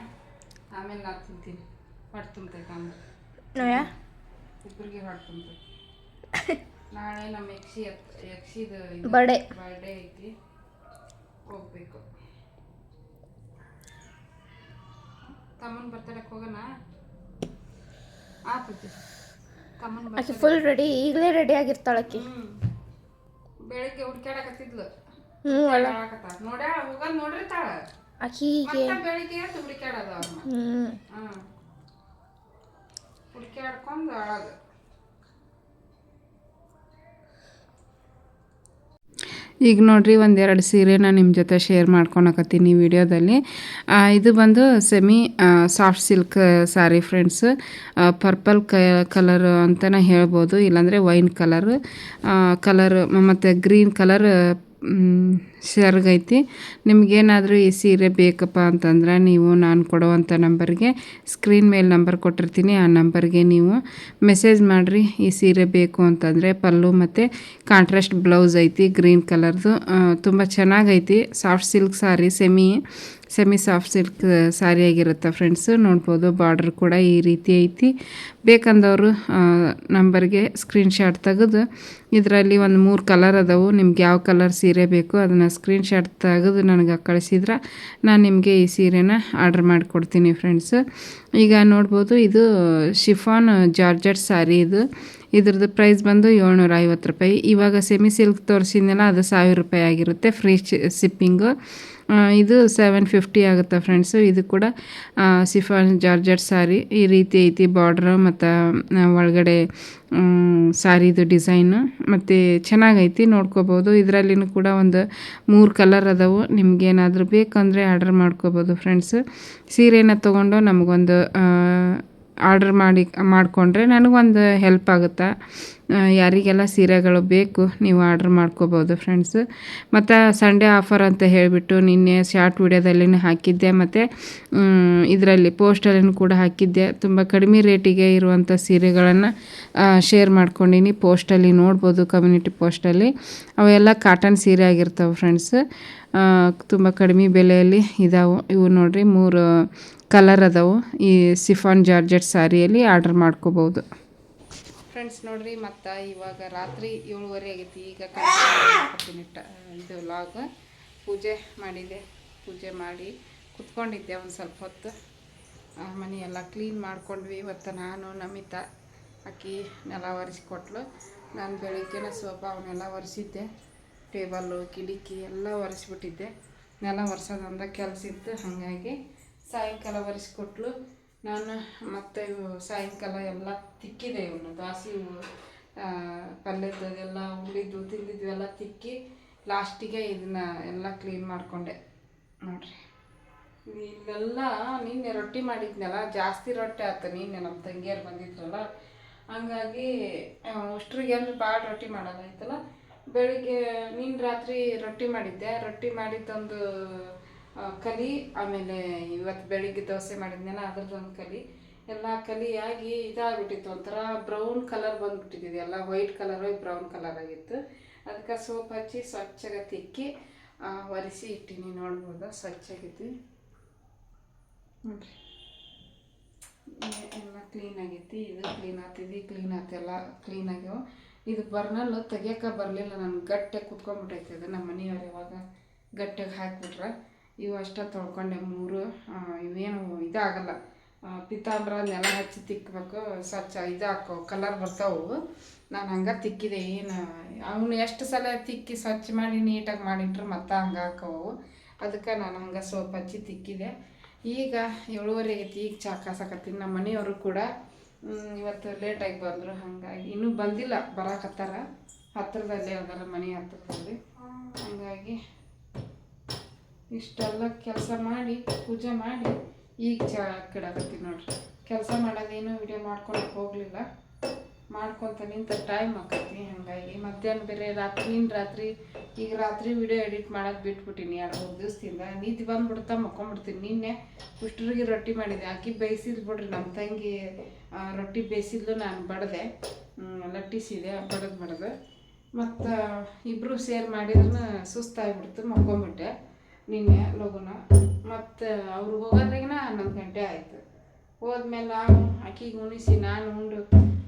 ಆಮೇಲೆ ನಾ ತಿಂತೀನಿ. ಹೊಟ್ಟೆ ತುಂಬತೈತೆ ಅಂದ್ರೆ. ನೋಯ? ಇಬ್ಬರಿಗೆ ಹೊಟ್ಟೆ ತುಂಬತೈತೆ. ನಾಳೆ ನಮ್ಮ ಯಕ್ಷಿ ಯಕ್ಷಿದು ಬರ್ಡೇ ಬರ್ಡೇ ಐತಿ. ಹೋಗ್ಬೇಕು. ತಮ್ಮನ ಬರ್ತಡಕ್ಕೆ ಹೋಗೋಣ? ಆಪತ್ತಿ ಆಕೆ ಫುಲ್ ರೆಡಿ ಈಗಲೇ ರೆಡಿ ಆಗಿರ್ತಾಳ ಆಕಿ. ಬೆಳಿಗ್ಗೆ ಹುಡ್ಕ್ಯಾಡಕತ್ತಿದ್ಲು. ಹ್ಞೂ ಅಲ್ಲ. ನೋಡ್ಯಾಳ ಹೋಗೋದ್ ನೋಡಿರ್ತಾಳ ಆಕಿ ಹೀಗೆ ಮತ್ತೆ ಬೆಳಿಗ್ಗೆ ಅವ್ರನ್ನ ಹ್ಞೂ ಹಾಂ ಹುಡುಕ್ಯಾಡ್ಕೊಂಡು ಅಳೋದು. ಈಗ ನೋಡ್ರಿ ಒಂದೆರಡು ಸೀರೆನ ನಿಮ್ಮ ಜೊತೆ ಶೇರ್ ಮಾಡ್ಕೊಳಕತ್ತೀನಿ ವಿಡಿಯೋದಲ್ಲಿ. ಇದು ಬಂದು semi soft silk sari friends purple ಕ ಕಲರ್ ಅಂತಲೇ ಹೇಳ್ಬೋದು. ಇಲ್ಲಾಂದರೆ ವೈನ್ ಕಲರ್ ಕಲರ್ ಮತ್ತು ಗ್ರೀನ್ ಕಲರ್ ಸೆರ್ಗೈತಿ ನಿಮಗೇನಾದರೂ ಈ ಸೀರೆ ಬೇಕಪ್ಪ ಅಂತಂದ್ರೆ ನೀವು ನಾನು ಕೊಡುವಂಥ ನಂಬರ್ಗೆ ಸ್ಕ್ರೀನ್ ಮೇಲೆ ನಂಬರ್ ಕೊಟ್ಟಿರ್ತೀನಿ, ಆ ನಂಬರ್ಗೆ ನೀವು ಮೆಸೇಜ್ ಮಾಡಿರಿ ಈ ಸೀರೆ ಬೇಕು ಅಂತಂದರೆ ಪಲ್ಲು ಮತ್ತು ಕಾಂಟ್ರಾಸ್ಟ್ ಬ್ಲೌಸ್ ಐತಿ, ಗ್ರೀನ್ ಕಲರ್ದು. ತುಂಬ ಚೆನ್ನಾಗೈತಿ. Soft silk sari, semi semi soft silk sari ಆಗಿರುತ್ತೆ ಫ್ರೆಂಡ್ಸು. ನೋಡ್ಬೋದು ಬಾರ್ಡ್ರ್ ಕೂಡ ಈ ರೀತಿ ಐತಿ. ಬೇಕಂದವರು ನಂಬರ್ಗೆ ಸ್ಕ್ರೀನ್ಶಾಟ್ ತೆಗೆದು ಇದರಲ್ಲಿ ಒಂದು ಮೂರು ಕಲರ್ ಅದಾವು. ನಿಮ್ಗೆ ಯಾವ ಕಲರ್ ಸೀರೆ ಬೇಕು ಅದನ್ನು ಸ್ಕ್ರೀನ್ಶಾಟ್ ತೆಗೆದು ನನಗೆ ಕಳಿಸಿದ್ರೆ, ನಾನು ನಿಮಗೆ ಈ ಸೀರೆನ ಆರ್ಡ್ರ್ ಮಾಡಿಕೊಡ್ತೀನಿ ಫ್ರೆಂಡ್ಸ್ ಈಗ ನೋಡ್ಬೋದು ಇದು ಶಿಫಾನ್ ಜಾರ್ಜರ್ ಸ್ಯಾರಿ ಇದು. ಇದ್ರದ್ದು ಪ್ರೈಸ್ ಬಂದು ಏಳ್ನೂರ ಐವತ್ತು ರೂಪಾಯಿ. ಇವಾಗ ಸೆಮಿ ಸಿಲ್ಕ್ ತೋರಿಸಿದ್ನಲ್ಲ, ಅದು ಸಾವಿರ ರೂಪಾಯಿ ಆಗಿರುತ್ತೆ ಫ್ರೀ ಶಿಪ್ಪಿಂಗು ಇದು ಸೆವೆನ್ ಫಿಫ್ಟಿ ಆಗುತ್ತೆ ಫ್ರೆಂಡ್ಸು ಇದು ಕೂಡ ಸಿಫಾನ್ ಜಾರ್ಜೆಟ್ ಸಾರಿ. ಈ ರೀತಿ ಐತಿ ಬಾರ್ಡ್ರ್ ಮತ್ತು ಒಳಗಡೆ ಸಾರಿದು ಡಿಸೈನು ಮತ್ತು ಚೆನ್ನಾಗೈತಿ, ನೋಡ್ಕೋಬೋದು. ಇದರಲ್ಲಿನೂ ಕೂಡ ಒಂದು ಮೂರು ಕಲರ್ ಅದಾವು. ನಿಮ್ಗೇನಾದರೂ ಬೇಕಂದರೆ ಆರ್ಡರ್ ಮಾಡ್ಕೋಬೋದು ಫ್ರೆಂಡ್ಸ್ ಸೀರೆನ ತೊಗೊಂಡು ನಮಗೊಂದು ಆರ್ಡರ್ ಮಾಡಿ, ಮಾಡಿಕೊಂಡ್ರೆ ನನಗೊಂದು ಹೆಲ್ಪ್ ಆಗುತ್ತೆ? ಯಾರಿಗೆಲ್ಲ ಸೀರೆಗಳು ಬೇಕು, ನೀವು ಆರ್ಡ್ರ್ ಮಾಡ್ಕೋಬೋದು ಫ್ರೆಂಡ್ಸ್ ಮತ್ತು ಸಂಡೇ ಆಫರ್ ಅಂತ ಹೇಳಿಬಿಟ್ಟು ನಿನ್ನೆ ಶಾರ್ಟ್ ವಿಡಿಯೋದಲ್ಲಿ ಹಾಕಿದ್ದೆ. ಮತ್ತು ಇದರಲ್ಲಿ ಪೋಸ್ಟಲ್ಲಿನೂ ಕೂಡ ಹಾಕಿದ್ದೆ. ತುಂಬ ಕಡಿಮೆ ರೇಟಿಗೆ ಇರುವಂಥ ಸೀರೆಗಳನ್ನು ಶೇರ್ ಮಾಡ್ಕೊಂಡಿನಿ. ಪೋಸ್ಟಲ್ಲಿ ನೋಡ್ಬೋದು ಕಮ್ಯುನಿಟಿ ಪೋಸ್ಟಲ್ಲಿ ಅವೆಲ್ಲ ಕಾಟನ್ ಸೀರೆ ಆಗಿರ್ತಾವೆ ಫ್ರೆಂಡ್ಸ್ ತುಂಬ ಕಡಿಮೆ ಬೆಲೆಯಲ್ಲಿ ಇದಾವೆ. ಇವು ನೋಡಿರಿ, ಮೂರು ಕಲರ್ ಅದಾವು. ಈ ಸಿಫಾನ್ ಜಾರ್ಜೆಟ್ ಸ್ಯಾರಿಯಲ್ಲಿ ಆರ್ಡರ್ ಮಾಡ್ಕೋಬೋದು. ಫ್ರೆಂಡ್ಸ್ ನೋಡ್ರಿ, ಮತ್ತು ಇವಾಗ ರಾತ್ರಿ ಏಳುವರೆ ಆಗೈತಿ. ಈಗ ಇದು ಲಾಗ್ ಪೂಜೆ ಮಾಡಿದೆ. ಪೂಜೆ ಮಾಡಿ ಕುತ್ಕೊಂಡಿದ್ದೆ ಒಂದು ಸ್ವಲ್ಪ ಹೊತ್ತು. ಮನೆಯೆಲ್ಲ ಕ್ಲೀನ್ ಮಾಡ್ಕೊಂಡ್ವಿ. ಇವತ್ತು ನಾನು, ನಮಿತಾ, ಅಕ್ಕಿ ನೆಲ ಒರೆಸಿಕೊಟ್ಲು. ನಾನು ಬೆಳಿಗ್ಗೆನ ಸ್ವಲ್ಪ ಅವನ್ನೆಲ್ಲ ಒರೆಸಿದ್ದೆ. ಟೇಬಲ್ಲು, ಕಿಟಕಿ ಎಲ್ಲ ಒರೆಸ್ಬಿಟ್ಟಿದ್ದೆ. ನೆಲ ಒರೆಸೋದಂದ ಕೆಲಸ ಇತ್ತು. ಹಾಗಾಗಿ ಸಾಯಂಕಾಲ ಒರೆಸಿಕೊಟ್ಲು ನಾನು ಮತ್ತೆ ಇವು ಸಾಯಂಕಾಲ ಎಲ್ಲ ತಿಕ್ಕಿದೆ ಇವನು. ದಾಸಿ ಇವು ಆ, ಪಲ್ಯದ್ದು ಎಲ್ಲ ಉಳಿದು ತಿಂದಿದ್ದು ಎಲ್ಲ ತಿಕ್ಕಿ ಲಾಸ್ಟಿಗೆ ಇದನ್ನ ಎಲ್ಲ ಕ್ಲೀನ್ ಮಾಡಿಕೊಂಡೆ. ನೋಡ್ರಿ. ಇಲ್ಲೆಲ್ಲ ನಿನ್ನೆ ರೊಟ್ಟಿ ಮಾಡಿದ್ನಲ್ಲ ಜಾಸ್ತಿ ರೊಟ್ಟಿ ಆಯ್ತು ನಿನ್ನೆ ನಮ್ಮ ತಂಗಿಯರು ಬಂದಿದ್ರಲ್ಲ. ಹಂಗಾಗಿ ಅಷ್ಟ್ರಿಗೆ ಅಂದ್ರೆ ಭಾಳ ರೊಟ್ಟಿ ಮಾಡೋದಾಯ್ತಲ್ಲ ಬೆಳಿಗ್ಗೆ ನೀನು ರಾತ್ರಿ ರೊಟ್ಟಿ ಮಾಡಿದ್ದೆ ರೊಟ್ಟಿ ಮಾಡಿದ್ದೊಂದು ಕಲಿ, ಆಮೇಲೆ ಇವತ್ತು ಬೆಳಿಗ್ಗೆ ದೋಸೆ ಮಾಡಿದ್ನಲ್ಲ, ಅದ್ರದ್ದೊಂದು ಕಲಿ. ಎಲ್ಲ ಕಲಿಯಾಗಿ ಇದಾಗ್ಬಿಟ್ಟಿತ್ತು ಒಂಥರ ಬ್ರೌನ್ ಕಲರ್ ಬಂದ್ಬಿಟ್ಟಿದ್ದು ಎಲ್ಲ ವೈಟ್ ಕಲರ್ ಬ್ರೌನ್ ಕಲರ್ ಆಗಿತ್ತು. ಅದಕ್ಕೆ ಸೋಪ್ ಹಚ್ಚಿ, ಸ್ವಚ್ಛಗೆ ತಿಕ್ಕಿ ಒರೆಸಿ ಇಟ್ಟಿನಿ. ನೋಡ್ಬೋದು? ಸ್ವಚ್ಛಾಗೈತಿ ನೋಡ್ರಿ ಎಲ್ಲ ಕ್ಲೀನ್ ಇದು ಕ್ಲೀನ್ ಆಗ್ತಿದ್ವಿ ಕ್ಲೀನ್ ಆತೆಲ್ಲ ಕ್ಲೀನ್ ಆಗ್ಯಾವ. ಇದು ಬರ್ನಲ್ಲು ತೆಗಿಯೋಕೆ ಬರಲಿಲ್ಲ. ನಾನು ಗಟ್ಟೆ ಕುತ್ಕೊಂಡ್ಬಿಟ್ಟೈತೆ ಅದು. ನಮ್ಮ ಮನೆಯವ್ರು ಯಾವಾಗ ಗಟ್ಟೆಗೆ ಹಾಕ್ಬಿಟ್ರೆ. ಇವು ಅಷ್ಟೇ ತೊಳ್ಕೊಂಡೆ ಮೂರು. ಇವೇನು ಇದಾಗಲ್ಲ. ಪಿತಾಂಬ್ರ ನೆಲ ಹಚ್ಚಿ ತಿಕ್ಕಬೇಕು ಸ್ವಚ್ಛ ಇದು ಹಾಕೋ ಕಲರ್ ಬರ್ತಾವು. ನಾನು ಹಂಗೆ ತಿಕ್ಕಿದೆ, ಏನು, ಅವನು ಎಷ್ಟು ಸಲ ತಿಕ್ಕಿ ಸ್ವಚ್ಛ ಮಾಡಿ ನೀಟಾಗಿ ಮಾಡಿಟ್ರು ಮತ್ತೆ ಹಂಗೆ ಹಾಕವು. ಅದಕ್ಕೆ ನಾನು ಹಂಗೆ ಸೋಪ್ ಹಚ್ಚಿ ತಿಕ್ಕಿದೆ. ಈಗ ಏಳುವರೆ ಆಗೈತಿ ಈಗ ಚಾ ನಮ್ಮ ಮನೆಯವರು ಕೂಡ ಇವತ್ತು ಲೇಟಾಗಿ ಬಂದರು, ಹಾಗಾಗಿ ಇನ್ನೂ ಬಂದಿಲ್ಲ, ಬರಕತ್ತಾರ. ಹತ್ತಿರದಲ್ಲೇ ಯಾವ್ದಾರ ಮನೆ ಹತ್ತಿರದಲ್ಲಿ ಹಾಗಾಗಿ ಇಷ್ಟೆಲ್ಲ ಕೆಲಸ ಮಾಡಿ, ಪೂಜೆ ಮಾಡಿ, ಈಗ ಚಾ ಕಿಡಕತ್ತೀನಿ ನೋಡ್ರಿ. ಕೆಲಸ ಮಾಡೋದೇನು ವಿಡಿಯೋ ಮಾಡ್ಕೊಳಕ್ಕೆ ಹೋಗಲಿಲ್ಲ. ಮಾಡ್ಕೊತ ನಿಂತ ಟೈಮ್ ಆಕೈತಿ ಹಾಗಾಗಿ. ಮಧ್ಯಾಹ್ನ ಬೇರೆ ರಾತ್ರಿ ನಿನ್ನ ರಾತ್ರಿ, ಈಗ ರಾತ್ರಿ ವಿಡಿಯೋ ಎಡಿಟ್ ಮಾಡೋದು ಬಿಟ್ಬಿಟ್ಟಿನಿ ಎರಡು ಮೂರು ದಿವಸದಿಂದ. ನಿದ್ದೆ ಬಂದ್ಬಿಡ್ತಾ ಮಕ್ಕೊಂಬಿಡ್ತೀನಿ. ನಿನ್ನೆ ಉಷ್ಟ್ರಿಗೆ ರೊಟ್ಟಿ ಮಾಡಿದೆ. ಅಕ್ಕಿ ಬೇಯಿಸಿದ್ ಬಿಡ್ರಿ ನಮ್ಮ ತಂಗಿ ರೊಟ್ಟಿ ಬೇಯಿಸಿದ್ಲು, ನಾನು ಬಡ್ದೆ. ಲಟ್ಟಿಸಿದೆ ಬಡದು ಬಡ್ದು. ಮತ್ತು ಇಬ್ಬರು ಸೇರ್ ಮಾಡಿದ್ರೂ ಸುಸ್ತಾಗ್ಬಿಡ್ತು, ಮಕ್ಕೊಂಬಿಟ್ಟೆ. ನಿನ್ನೆ ಲಗುನ. ಮತ್ತು ಅವ್ರಿಗೆ ಹೋಗೋದ್ರಾಗಿನ ಹನ್ನೊಂದು ಗಂಟೆ ಆಯಿತು. ಹೋದ್ಮೇಲೆ ನಾವು ಆಕಿಗೆ ಉಣಿಸಿ, ನಾನು ಉಂಡು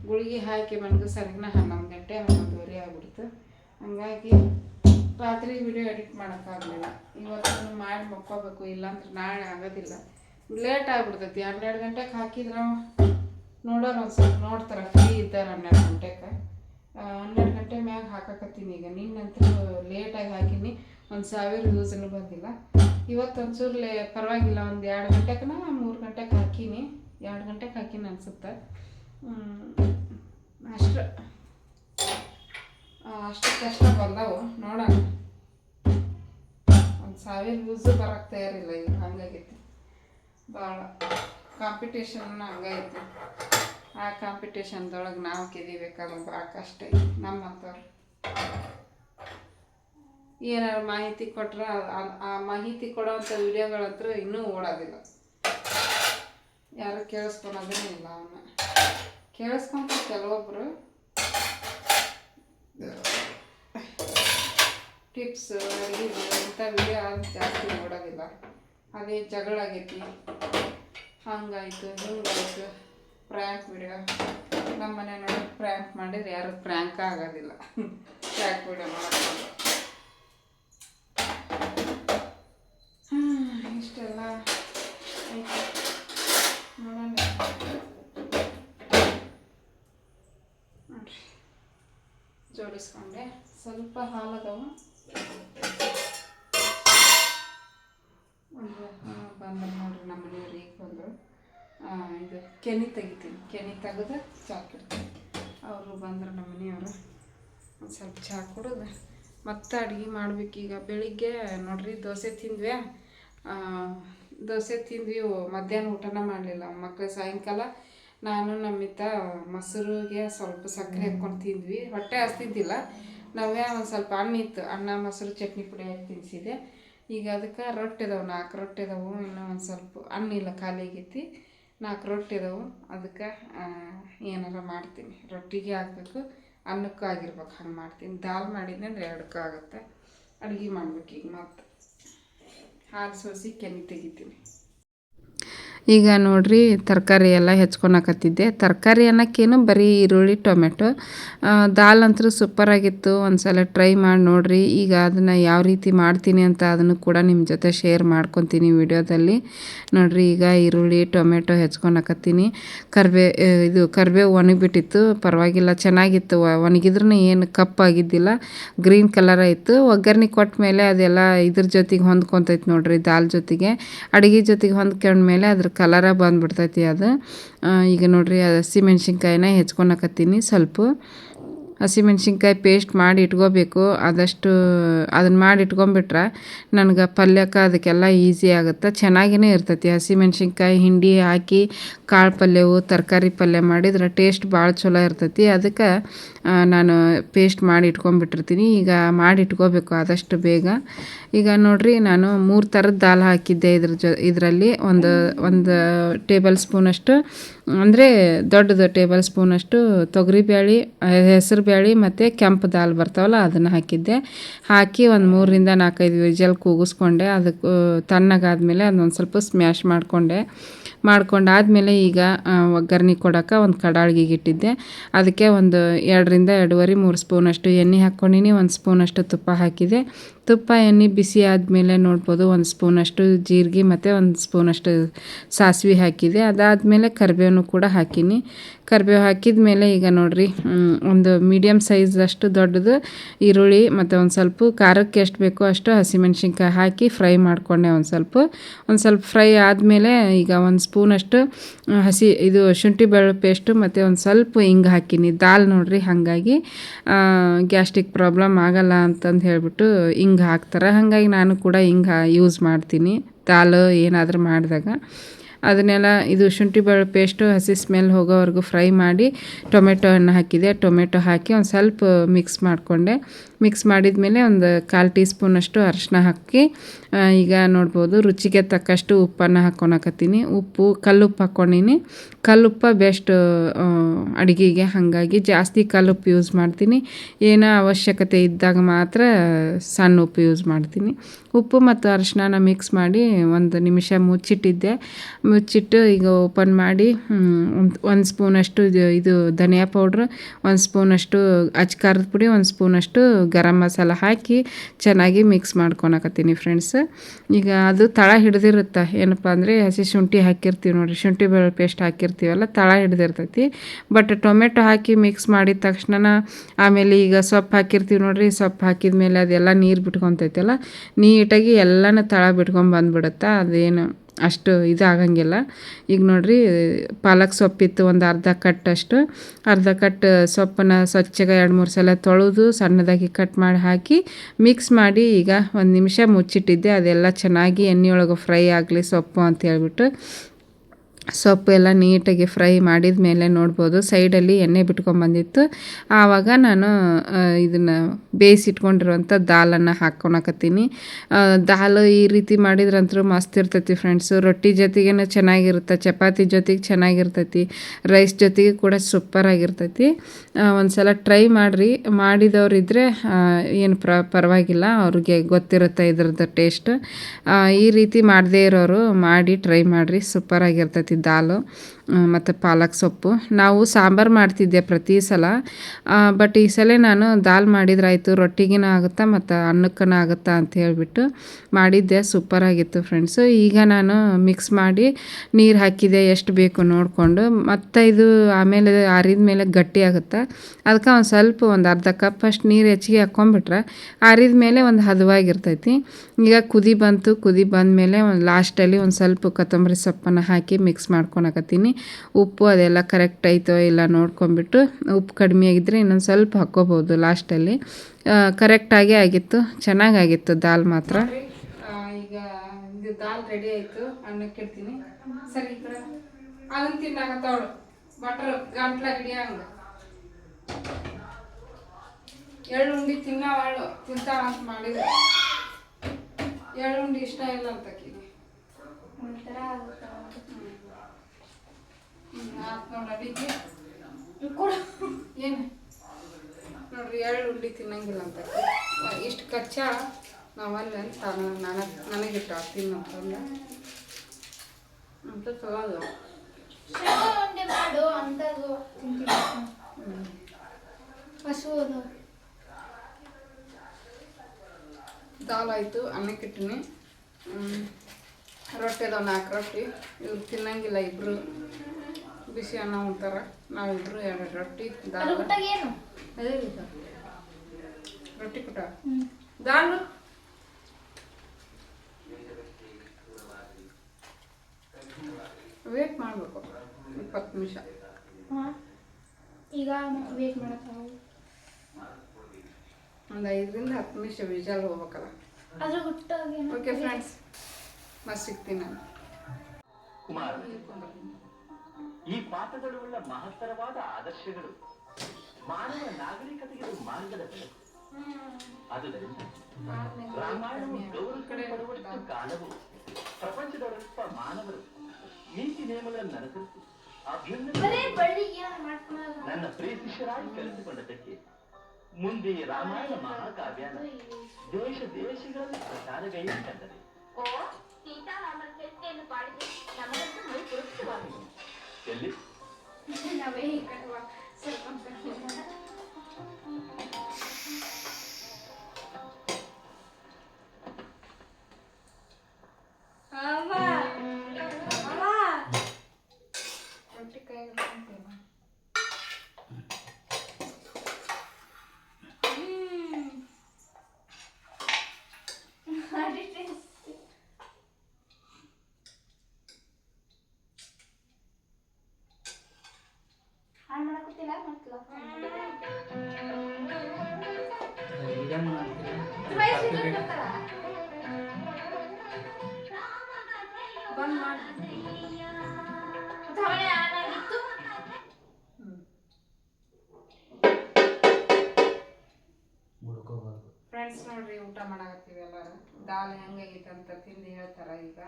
ಗುಳಿಗೆ ಹಾಕಿ ಮನ್ಗಸರಿಗಿನ ಹನ್ನೊಂದು ಗಂಟೆ, ಹನ್ನೊಂದುವರೆ ಆಗ್ಬಿಡ್ತು. ಹಂಗಾಗಿ ರಾತ್ರಿ ವಿಡಿಯೋ ಎಡಿಟ್ ಮಾಡೋಕ್ಕಾಗಲಿಲ್ಲ. ಇವತ್ತು ಮಾಡಿ ಮಕ್ಕೋಬೇಕು, ಇಲ್ಲಾಂದ್ರೆ ನಾಳೆ ಆಗೋದಿಲ್ಲ. ಲೇಟ್ ಆಗ್ಬಿಡ್ತೈತಿ. ಹನ್ನೆರಡು ಗಂಟೆಗೆ ಹಾಕಿದ್ರೆ ನೋಡೋರು ಒಂದು ಸ್ವಲ್ಪ ನೋಡ್ತಾರೆ ಫ್ರೀ ಇದ್ದಾರೆ ಹನ್ನೆರಡು ಗಂಟೆಗೆ. ಹನ್ನೆರಡು ಗಂಟೆ ಮ್ಯಾಗ ಹಾಕಕತ್ತೀನಿ ಈಗ. ನಿನ್ನಂತೂ ಲೇಟಾಗಿ ಹಾಕಿನಿ. ಒಂದು ಸಾವಿರ ಯೂಸನ್ನು ಬಂದಿಲ್ಲ. ಇವತ್ತು ಒಂಚೂರು ಲೇ ಪರವಾಗಿಲ್ಲ, ಒಂದು ಎರಡು ಗಂಟೆಗೆ ಮೂರು ಗಂಟೆಗೆ ಹಾಕೀನಿ. ಎರಡು ಗಂಟೆಗೆ ಹಾಕಿನಿ ಅನಿಸುತ್ತೆ. ಅಷ್ಟು ಅಷ್ಟು ಕಷ್ಟ ಬಂದವು, ನೋಡೋಣ. ಒಂದು ಸಾವಿರ ಯೂಸು ಬರೋಕ್ಕೆ ತಯಾರಿಲ್ಲ ಈಗ ಹಂಗಾಗೈತಿ. ಭಾಳ ಕಾಂಪಿಟೇಷನ್ ಹಂಗೈತಿ ಆ ಕಾಂಪಿಟೇಷನ್ದೊಳಗೆ ನಾವು ಗೆದಿಬೇಕಲ್ಲ ಭಾಳ ಕಷ್ಟ ಐತಿ ನಮ್ಮಂಥವ್ರು ಏನಾರು ಮಾಹಿತಿ ಕೊಟ್ರೆ ಆ- ಮಾಹಿತಿ ಕೊಡೋವಂಥ ಹತ್ರ ಇನ್ನೂ ಓಡೋದಿಲ್ಲ. ಯಾರು ಕೇಳಿಸ್ಕೊಳೋದೇ ಇಲ್ಲ ಅವನ್ನ ಕೇಳಿಸ್ಕೊಂತ ಕೆಲವೊಬ್ಬರು ಟಿಪ್ಸ್ ಅಡುಗೆ ಇಂಥ ವಿಡಿಯೋ ಜಾಸ್ತಿ ನೋಡೋದಿಲ್ಲ ಅದೇ ಜಗಳ ಆಗೈತಿ. ಹಂಗಾಯ್ತು, ಹಿಂಗಾಯ್ತು. Prank video. ನಮ್ಮ ಮನೆ ನೋಡಿ ಪ್ರ್ಯಾಂಕ್ ಮಾಡಿದ್ರೆ ಯಾರು ಪ್ರ್ಯಾಂಕ್ ಆಗೋದಿಲ್ಲ. ಪ್ರ್ಯಾಂಕ್ ವಿಡಿಯೋ ಮಾಡೋದು ಇಷ್ಟೆಲ್ಲ ನೋಡೋಣ. ನೋಡ್ರಿ. ಜೋಡಿಸ್ಕೊಂಡೆ. ಸ್ವಲ್ಪ ಹಾಲು ಅದಾವು ಒಂದು ಬಂದ್ರೆ ನೋಡ್ರಿ ನಮ್ಮ ಮನೆಯವ್ರು ಈಗ ಬಂದರು. ಇದು ಕೆನಿ ತೆಗಿತೀನಿ. ಕೆನಿ ತೆಗೆದು ಚಾ ಇಡ್ತೀನಿ. ಅವರು ಬಂದ್ರೆ ನಮ್ಮ ಮನೆಯವರು ಒಂದು ಸ್ವಲ್ಪ ಚಹಾ ಕುಡಿದು. ಮತ್ತೆ ಅಡುಗೆ ಮಾಡ್ಬೇಕೀಗ. ಬೆಳಿಗ್ಗೆ ನೋಡ್ರಿ ದೋಸೆ ತಿಂದ್ವಿ. ದೋಸೆ ತಿಂದ್ವಿ ಮಧ್ಯಾಹ್ನ ಊಟನ ಮಾಡಲಿಲ್ಲ. ಮಕ್ಕಳು ಸಾಯಂಕಾಲ ನಾನು ನಮ್ಮಿತ್ತ ಮೊಸರಿಗೆ ಸ್ವಲ್ಪ ಸಕ್ಕರೆ ಹಾಕ್ಕೊಂಡು ತಿಂದ್ವಿ. ಹೊಟ್ಟೆ ಹಸ್ತಿದ್ದಿಲ್ಲ ನಾವೇ ಒಂದು ಸ್ವಲ್ಪ ಅನ್ನ ಇತ್ತು. ಅನ್ನ ಮೊಸರು ಚಟ್ನಿ ಪುಡಿ ಹಾಕಿ ತಿನ್ನಿಸಿದೆ ಈಗ ಅದಕ್ಕೆ ರೊಟ್ಟಿ ಇದಾವೆ ನಾಲ್ಕು ರೊಟ್ಟಿ ಇದಾವೆ ಇನ್ನೂ ಒಂದು ಸ್ವಲ್ಪ ಅನ್ನ ಇಲ್ಲ ಖಾಲಿ ಆಗೈತಿ. ನಾಲ್ಕು ರೊಟ್ಟಿ ಇದಾವೆ ಅದಕ್ಕೆ ಏನಾರ ಮಾಡ್ತೀನಿ. ರೊಟ್ಟಿಗೆ ಹಾಕ್ಬೇಕು. ಅನ್ನಕ್ಕೂ ಆಗಿರ್ಬೇಕು. ಹಂಗೆ ಮಾಡ್ತೀನಿ. ದಾಲ್ ಮಾಡಿದ್ನಂದ್ರೆ ಎರಡಕ್ಕೂ ಆಗುತ್ತೆ. ಅಡುಗೆ ಮಾಡ್ಬೇಕು ಈಗ ಮತ್ತೆ. ಹಾಲು ಸೋಸಿ ಕೆನೆ ತೆಗಿತೀನಿ. ಈಗ ನೋಡ್ರಿ ತರಕಾರಿ ಎಲ್ಲ ಹೆಚ್ಕೊಳಕತ್ತಿದ್ದೆ. ತರಕಾರಿ ಅನ್ನೋಕ್ಕೇನು ಬರೀ ಈರುಳ್ಳಿ, ಟೊಮೆಟೊ ದಾಲ್ ಅಂತೂ ಸೂಪರಾಗಿತ್ತು ಒಂದು ಸಲ ಟ್ರೈ ಮಾಡಿ ನೋಡಿರಿ. ಈಗ ಅದನ್ನು ಯಾವ ರೀತಿ ಮಾಡ್ತೀನಿ ಅಂತ ಅದನ್ನು ಕೂಡ ನಿಮ್ಮ ಜೊತೆ ಶೇರ್ ಮಾಡ್ಕೊತೀನಿ ವಿಡಿಯೋದಲ್ಲಿ. ನೋಡಿರಿ ಈಗ ಈರುಳ್ಳಿ, ಟೊಮೆಟೊ ಹೆಚ್ಕೊಳಕತ್ತೀನಿ. ಕರ್ಬೇ ಇದು ಕರಿಬೇವು ಒಣಗಿಬಿಟ್ಟಿತ್ತು. ಪರವಾಗಿಲ್ಲ, ಚೆನ್ನಾಗಿತ್ತು. ಒಣಗಿದ್ರೂ ಏನು ಕಪ್ಪಾಗಿದ್ದಿಲ್ಲ ಗ್ರೀನ್ ಕಲರ್ ಆಯಿತು. ಒಗ್ಗರಣೆ ಕೊಟ್ಟ ಮೇಲೆ ಅದೆಲ್ಲ ಇದ್ರ ಜೊತೆಗೆ ಹೊಂದ್ಕೊತೈತೆ ನೋಡ್ರಿ ದಾಲ್ ಜೊತೆಗೆ. ಅಡುಗೆ ಜೊತೆಗೆ ಹೊಂದ್ಕೊಂಡ್ಮೇಲೆ ಅದ್ರ ಕಲರ ಬಂದ್ಬಿಡ್ತೈತಿ ಅದು. ಈಗ ನೋಡ್ರಿ ಹಸಿಮೆಣ್ಸಿನ್ಕಾಯಿನ ಹೆಚ್ಕೊಳಕತ್ತೀನಿ ಸ್ವಲ್ಪ. ಹಸಿಮೆಣ್ಸಿನ್ಕಾಯಿ ಪೇಸ್ಟ್ ಮಾಡಿ ಇಟ್ಕೋಬೇಕು. ಆದಷ್ಟು ಅದನ್ನು ಮಾಡಿ ಇಟ್ಕೊಂಬಿಟ್ರೆ ನನಗೆ ಪಲ್ಯಕ್ಕೆ ಅದಕ್ಕೆಲ್ಲ ಈಸಿ ಆಗುತ್ತೆ. ಚೆನ್ನಾಗಿನೇ ಇರ್ತೈತಿ. ಹಸಿಮೆಣ್ಸಿನ್ಕಾಯಿ ಹಿಂಡಿ ಹಾಕಿ ಕಾಳು ಪಲ್ಯವು, ತರಕಾರಿ ಪಲ್ಯ ಮಾಡಿದ್ರೆ ಟೇಸ್ಟ್ ಭಾಳ ಚಲೋ ಇರ್ತೈತಿ. ಅದಕ್ಕೆ ನಾನು ಪೇಸ್ಟ್ ಮಾಡಿ ಇಟ್ಕೊಂಬಿಟ್ಟಿರ್ತೀನಿ ಈಗ ಮಾಡಿ ಇಟ್ಕೋಬೇಕು ಆದಷ್ಟು ಬೇಗ. ಈಗ ನೋಡ್ರಿ ನಾನು ಮೂರು ಥರದ ದಾಲ್ ಹಾಕಿದ್ದೆ ಇದ್ರ ಜೊ, ಇದರಲ್ಲಿ ಒಂದು ಒಂದು ಟೇಬಲ್ ಸ್ಪೂನಷ್ಟು ಅಂದರೆ ದೊಡ್ಡದು ಟೇಬಲ್ ಸ್ಪೂನಷ್ಟು ತೊಗರಿಬೇಳೆ ಹೆಸರು ಬ್ಯಾಳಿ ಮತ್ತು ಕೆಂಪು ದಾಲ್ ಬರ್ತಾವಲ್ಲ ಅದನ್ನು ಹಾಕಿದ್ದೆ. ಹಾಕಿ ಒಂದು ಮೂರರಿಂದ ನಾಲ್ಕೈದು ವಿಜಲ್ ಕೂಗಿಸ್ಕೊಂಡೆ. ಅದಕ್ಕೆ ತಣ್ಣಗಾದ್ಮೇಲೆ ಅದನ್ನೊಂದು ಸ್ವಲ್ಪ ಸ್ಮ್ಯಾಶ್ ಮಾಡಿಕೊಂಡೆ. ಮಾಡ್ಕೊಂಡಾದ್ಮೇಲೆ ಈಗ ಒಗ್ಗರಣೆ ಕೊಡೋಕೆ ಒಂದು ಕಡಾಳಿಗೆ ಇಟ್ಟಿದ್ದೆ. ಅದಕ್ಕೆ ಒಂದು ಎರಡರಿಂದ ಎರಡೂವರೆ ಮೂರು ಸ್ಪೂನಷ್ಟು ಎಣ್ಣೆ ಹಾಕ್ಕೊಂಡಿನಿ ಒಂದು ಸ್ಪೂನಷ್ಟು ತುಪ್ಪ ಹಾಕಿದೆ. ತುಪ್ಪ, ಎಣ್ಣೆ ಬಿಸಿ ಆದಮೇಲೆ ನೋಡ್ಬೋದು ಒಂದು ಸ್ಪೂನಷ್ಟು ಜೀರಿಗೆ ಮತ್ತು ಒಂದು ಸ್ಪೂನಷ್ಟು ಸಾಸಿವೆ ಹಾಕಿದೆ. ಅದಾದಮೇಲೆ ಕರಿಬೇವನ್ನು ಕೂಡ ಹಾಕೀನಿ. ಕರಿಬೇವು ಹಾಕಿದ ಮೇಲೆ ಈಗ ನೋಡಿರಿ ಒಂದು ಮೀಡಿಯಮ್ ಸೈಜಷ್ಟು ದೊಡ್ಡದು ಈರುಳ್ಳಿ ಮತ್ತು ಒಂದು ಸ್ವಲ್ಪ ಖಾರಕ್ಕೆ ಎಷ್ಟು ಬೇಕೋ ಅಷ್ಟು ಹಸಿಮೆಣ್ಸಿನ್ಕಾಯಿ ಹಾಕಿ ಫ್ರೈ ಮಾಡಿಕೊಂಡೆ ಒಂದು ಸ್ವಲ್ಪ. ಒಂದು ಸ್ವಲ್ಪ ಫ್ರೈ ಆದಮೇಲೆ ಈಗ ಒಂದು ಸ್ಪೂನಷ್ಟು ಹಸಿ ಇದು ಶುಂಠಿ ಬೆಳ್ಳುಳ್ಳಿ ಪೇಸ್ಟು ಮತ್ತು ಒಂದು ಸ್ವಲ್ಪ ಹಿಂಗೆ ಹಾಕೀನಿ. ದಾಲ್ ನೋಡ್ರಿ ಹಾಗಾಗಿ ಗ್ಯಾಸ್ಟ್ರಿಕ್ ಪ್ರಾಬ್ಲಮ್ ಆಗಲ್ಲ ಅಂತಂದು ಹೇಳಿಬಿಟ್ಟು ಹಿಂಗೆ ಹಾಕ್ತಾರೆ. ಹಾಗಾಗಿ ನಾನು ಕೂಡ ಹಿಂಗೆ ಯೂಸ್ ಮಾಡ್ತೀನಿ. ದಾಲ್ ಏನಾದರೂ ಮಾಡಿದಾಗ. ಅದನ್ನೆಲ್ಲ ಇದು ಶುಂಠಿ ಬೆಳ್ಳುಳ್ಳಿ ಪೇಸ್ಟು ಹಸಿ ಸ್ಮೆಲ್ ಹೋಗೋವರೆಗೂ ಫ್ರೈ ಮಾಡಿ ಟೊಮೆಟೊ ಹಣ್ಣು ಹಾಕಿದೆ ಟೊಮೆಟೊ ಹಾಕಿ ಒಂದು ಸ್ವಲ್ಪ ಮಿಕ್ಸ್ ಮಾಡಿಕೊಂಡೆ. ಮಿಕ್ಸ್ ಮಾಡಿದ ಮೇಲೆ ಒಂದು ಕಾಲು ಟೀ ಸ್ಪೂನಷ್ಟು ಅರಶಿನ ಹಾಕಿ ಈಗ ನೋಡ್ಬೋದು ರುಚಿಗೆ ತಕ್ಕಷ್ಟು ಉಪ್ಪನ್ನು ಹಾಕ್ಕೊಳಕತ್ತೀನಿ ಉಪ್ಪು, ಕಲ್ಲುಪ್ಪು ಹಾಕ್ಕೊಂಡಿನಿ ಕಲ್ಲುಪ್ಪ ಬೆಸ್ಟ್ ಅಡುಗೆಗೆ. ಹಾಗಾಗಿ ಜಾಸ್ತಿ ಕಲ್ಲುಪ್ಪು ಯೂಸ್ ಮಾಡ್ತೀನಿ. ಏನೋ ಅವಶ್ಯಕತೆ ಇದ್ದಾಗ ಮಾತ್ರ ಸಣ್ಣ ಉಪ್ಪು ಯೂಸ್ ಮಾಡ್ತೀನಿ. ಉಪ್ಪು ಮತ್ತು ಅರಶಿನ ಮಿಕ್ಸ್ ಮಾಡಿ ಒಂದು ನಿಮಿಷ ಮುಚ್ಚಿಟ್ಟಿದ್ದೆ. ಮುಚ್ಚಿಟ್ಟು ಈಗ ಓಪನ್ ಮಾಡಿ ಒಂದು ಸ್ಪೂನಷ್ಟು ಇದು ಧನಿಯಾ ಪೌಡ್ರ್ ಒಂದು ಸ್ಪೂನಷ್ಟು ಅಚ್ಕಾರದ ಪುಡಿ, ಒಂದು ಸ್ಪೂನಷ್ಟು ಗರಂ ಮಸಾಲ ಹಾಕಿ ಚೆನ್ನಾಗಿ ಮಿಕ್ಸ್ ಮಾಡ್ಕೊಳಕತ್ತೀನಿ ಫ್ರೆಂಡ್ಸ್ ಈಗ ಅದು ತಳ ಹಿಡ್ದಿರುತ್ತೆ. ಏನಪ್ಪ ಅಂದರೆ ಹಸಿ ಶುಂಠಿ ಹಾಕಿರ್ತೀವಿ ನೋಡಿರಿ. ಶುಂಠಿ ಬೆಳ್ಳುಳ್ಳಿ ಪೇಸ್ಟ್ ಹಾಕಿರ್ತೀವಲ್ಲ, ತಳ ಹಿಡ್ದಿರ್ತೈತಿ. ಬಟ್ ಟೊಮೆಟೊ ಹಾಕಿ ಮಿಕ್ಸ್ ಮಾಡಿದ ತಕ್ಷಣ ಆಮೇಲೆ ಈಗ ಸೊಪ್ಪು ಹಾಕಿರ್ತೀವಿ ನೋಡಿರಿ. ಸೊಪ್ಪು ಹಾಕಿದ ಮೇಲೆ ಅದೆಲ್ಲ ನೀರು ಬಿಟ್ಕೊತೈತಲ್ಲ, ನೀಟಾಗಿ ಎಲ್ಲನೂ ತಳ ಬಿಟ್ಕೊಂಡು ಬಂದ್ಬಿಡುತ್ತೆ. ಅದೇನು ಅಷ್ಟು ಇದು ಆಗಂಗಿಲ್ಲ ಈಗ ನೋಡ್ರಿ, ಪಾಲಕ್ ಸೊಪ್ಪಿತ್ತು ಒಂದು ಅರ್ಧ ಕಟ್ ಅಷ್ಟು. ಅರ್ಧ ಕಟ್ ಸೊಪ್ಪನ್ನು ಸ್ವಚ್ಛಗೆ ಎರಡು ಮೂರು ಸಲ ತೊಳೆದು ಸಣ್ಣದಾಗಿ ಕಟ್ ಮಾಡಿ ಹಾಕಿ ಮಿಕ್ಸ್ ಮಾಡಿ ಈಗ ಒಂದು ನಿಮಿಷ ಮುಚ್ಚಿಟ್ಟಿದ್ದೆ. ಅದೆಲ್ಲ ಚೆನ್ನಾಗಿ ಎಣ್ಣೆಯೊಳಗೆ ಫ್ರೈ ಆಗಲಿ ಸೊಪ್ಪು ಅಂತ ಹೇಳ್ಬಿಟ್ಟು. ಸೊಪ್ಪು ಎಲ್ಲ ನೀಟಾಗಿ ಫ್ರೈ ಮಾಡಿದ ಮೇಲೆ ನೋಡ್ಬೋದು. ಸೈಡಲ್ಲಿ ಎಣ್ಣೆ ಬಿಟ್ಕೊಂಬಂದಿತ್ತು ಆವಾಗ ನಾನು ಇದನ್ನು ಬೇಯಿಸಿಟ್ಕೊಂಡಿರುವಂಥ ದಾಲನ್ನು ಹಾಕ್ಕೊಳಕತ್ತೀನಿ ದಾಲ್ ಈ ರೀತಿ ಮಾಡಿದ್ರಂತೂ ಮಸ್ತ್ ಇರ್ತೈತಿ ಫ್ರೆಂಡ್ಸು ರೊಟ್ಟಿ ಜೊತೆಗೇನು ಚೆನ್ನಾಗಿರುತ್ತೆ, ಚಪಾತಿ ಜೊತೆಗೆ ಚೆನ್ನಾಗಿರ್ತೈತಿ ರೈಸ್ ಜೊತೆಗೆ ಕೂಡ ಸೂಪರ್ ಆಗಿರ್ತೈತಿ. ಒಂದು ಸಲ ಟ್ರೈ ಮಾಡಿರಿ. ಮಾಡಿದವರಿದ್ದರೆ ಏನು ಪ್ರ, ಪರವಾಗಿಲ್ಲ, ಅವ್ರಿಗೆ ಗೊತ್ತಿರುತ್ತೆ ಇದ್ರದ್ದು ಟೇಸ್ಟ್ ಈ ರೀತಿ ಮಾಡದೇ ಇರೋರು, ಮಾಡಿ ಟ್ರೈ ಮಾಡಿರಿ. ಸೂಪರಾಗಿರ್ತೈತಿ ದಾಲು. ಮತ್ತು ಪಾಲಕ್ ಸೊಪ್ಪು. ನಾವು ಸಾಂಬಾರು ಮಾಡ್ತಿದ್ದೆ ಪ್ರತಿ ಸಲ. ಬಟ್ ಈ ಸಲ ನಾನು ದಾಲ್ ಮಾಡಿದ್ರಾಯಿತು, ರೊಟ್ಟಿಗಿನ ಆಗುತ್ತಾ ಮತ್ತು ಅನ್ನಕ್ಕನ ಆಗುತ್ತಾ ಅಂತ ಹೇಳಿಬಿಟ್ಟು ಮಾಡಿದ್ದೆ. ಸೂಪರಾಗಿತ್ತು ಫ್ರೆಂಡ್ಸು ಈಗ ನಾನು ಮಿಕ್ಸ್ ಮಾಡಿ ನೀರು ಹಾಕಿದೆ, ಎಷ್ಟು ಬೇಕು ನೋಡಿಕೊಂಡು. ಮತ್ತು ಇದು ಆಮೇಲೆ ಆರಿದ ಮೇಲೆ ಗಟ್ಟಿ ಆಗುತ್ತೆ? ಅದಕ್ಕೆ ಒಂದು ಸ್ವಲ್ಪ ಒಂದು ಅರ್ಧ ಕಪ್ ಅಷ್ಟು ನೀರು ಹೆಚ್ಚಿಗೆ ಹಾಕ್ಕೊಂಬಿಟ್ರೆ ಆರಿದ ಮೇಲೆ ಒಂದು ಹದವಾಗಿರ್ತೈತಿ. ಈಗ ಕುದಿ ಬಂತು, ಕುದಿ ಬಂದ ಮೇಲೆ ಒಂದು ಲಾಸ್ಟಲ್ಲಿ ಒಂದು ಸ್ವಲ್ಪ ಕೊತ್ತಂಬರಿ ಸೊಪ್ಪನ್ನು ಹಾಕಿ ಮಿಕ್ಸ್ ಮಾಡ್ಕೊಳಕತ್ತೀನಿ ಉಪ್ಪು ಅದೆಲ್ಲ ಕರೆಕ್ಟ್ ಐತೋ ಇಲ್ಲ ನೋಡ್ಕೊಂಬಿಟ್ಟು ಉಪ್ಪು ಕಡಿಮೆ ಆಗಿದ್ದರೆ ಇನ್ನೊಂದು ಸ್ವಲ್ಪ ಹಾಕ್ಕೋಬೋದು ಲಾಸ್ಟಲ್ಲಿ ಕರೆಕ್ಟಾಗೇ ಆಗಿತ್ತು ಚೆನ್ನಾಗಾಗಿತ್ತು ದಾಲ್ ಮಾತ್ರ. ಈಗ ಇದು ದಾಲ್ ರೆಡಿ ಆಯಿತು ಅನ್ನಕ್ಕೆ ಇಡ್ತೀನಿ. ಸರಿ ಈ ಕಡೆ ಅದನ್ನ ತಿನ್ನಾಕತ್ತವಳು ಬಟ್ರ್ ಗಂಟ್ಲ ಹಿಡಿಯಂಗ. ಎಳ್ಳು ಉಂಡಿ ತಿನ್ನವಳು ತಿಂತಾಳ ಅಂತ ಮಾಡಿದ್ರೆ. ಎಳ್ಳು ಉಂಡಿ ಇಷ್ಟ ಇಲ್ಲ ಅಂತ ಆಕಿಗೆ. ಒಂಥರ ಆಗುತ್ತೆ ಹ್ಮ್, ಆತ್ ನೋಡ್ ಅಡಿಗೆ ಕೊಡು ಏನು ನೋಡ್ರಿ ಎರಡು ಉಂಡಿ ತಿನ್ನಂಗಿಲ್ಲ ಅಂತ. ಇಷ್ಟು ಕಚ್ಚಾ ನಾವಲ್ಲ ಅಂತ ನನಗೆ ನನಗಿಟ್ಟ ತಿನ್ನಂತಂದ ಅಂತ ತಗೋದು ಮಾಡು ತಿಂತೀನಿ. ಹಸು ಅದು. ದಾಲ್ ಆಯಿತು ಅನ್ನಕ್ಕೆ ಇಟ್ಟಿನಿ ರೊಟ್ಟಿ ಅದಾವ ನಾಲ್ಕು ರೊಟ್ಟಿ. ಇವ್ರು ತಿನ್ನಂಗಿಲ್ಲ ಇಬ್ಬರು ಬಿಸಿ ಅನ್ನ ಉಣ್ತಾರ ನಾವಿಬ್ರು ಎರಡು ರೊಟ್ಟಿ ದಾಲ್. ಅದೇ ಇದು. ರೊಟ್ಟಿ ಕುಟ ದಾಲು. ವೇಟ್ ಮಾಡಬೇಕು. ಇಪ್ಪತ್ತು ನಿಮಿಷ. ಈಗ ವೇಟ್ ಮಾಡತ್ತಾವ ಒಂದು ಐದರಿಂದ ಹತ್ತು ನಿಮಿಷ ವಿಜಲ್ ಹೋಗ್ಬೇಕಲ್ಲ. ಅದ್ರ ಓಕೆ ಫ್ರೆಂಡ್ಸ್ ಮತ್ತೆ ಸಿಗ್ತೀನಿ ನಾನು. ಕುಮಾರ. ಈ ಪಾಠದಳುಳ್ಳ ಮಹತ್ತರವಾದ ಆದರ್ಶಗಳು. ಮಾನವ ನಾಗರಿಕತೆಗೆ ಮಾರ್ಗದ ರಾಮಾಯಣವು ಆದುದರಿಂದ ರಾಮಾಯಣವು ಗೌರವಿಸಲ್ಪಡುವಷ್ಟು ಕಾಲವು ಪ್ರಪಂಚದೊಳಪ್ಪ ಮಾನವರು. ನೀತಿ ನಿಯಮಗಳನ್ನು ಅನುಸರಿಸಿ ಅಭ್ಯುನ್ನತ ನನ್ನ ಪ್ರಿಯ ಶಿಷ್ಯರಾಗಿ ಕಲಿತುಕೊಂಡದಕ್ಕೆ ಮುಂದೆ ರಾಮಾಯಣ ಮಹಾಕಾವ್ಯನ ದೇಶ ದೇಶಗಳಲ್ಲಿ ಪ್ರಚಾರಗೈಯುತ್ತಂದರೆ ಓ ಸೀತಾರಾಮನ ಚರಿತ್ರೆಯನ್ನು ಪಾಡಿದ್ರೆ ನಮಗಂತೂ ಎಲ್ಲಿ ಫ್ರೆಂಡ್ಸ್ ನೋಡ್ರಿ, ಊಟ ಮಾಡಾಕತ್ತೀವಿ ಎಲ್ಲಾರು. ದಾಲ್ ಹೆಂಗೈತೆ ಅಂತ ತಿಂದು ಹೇಳ್ತಾರ ಈಗ.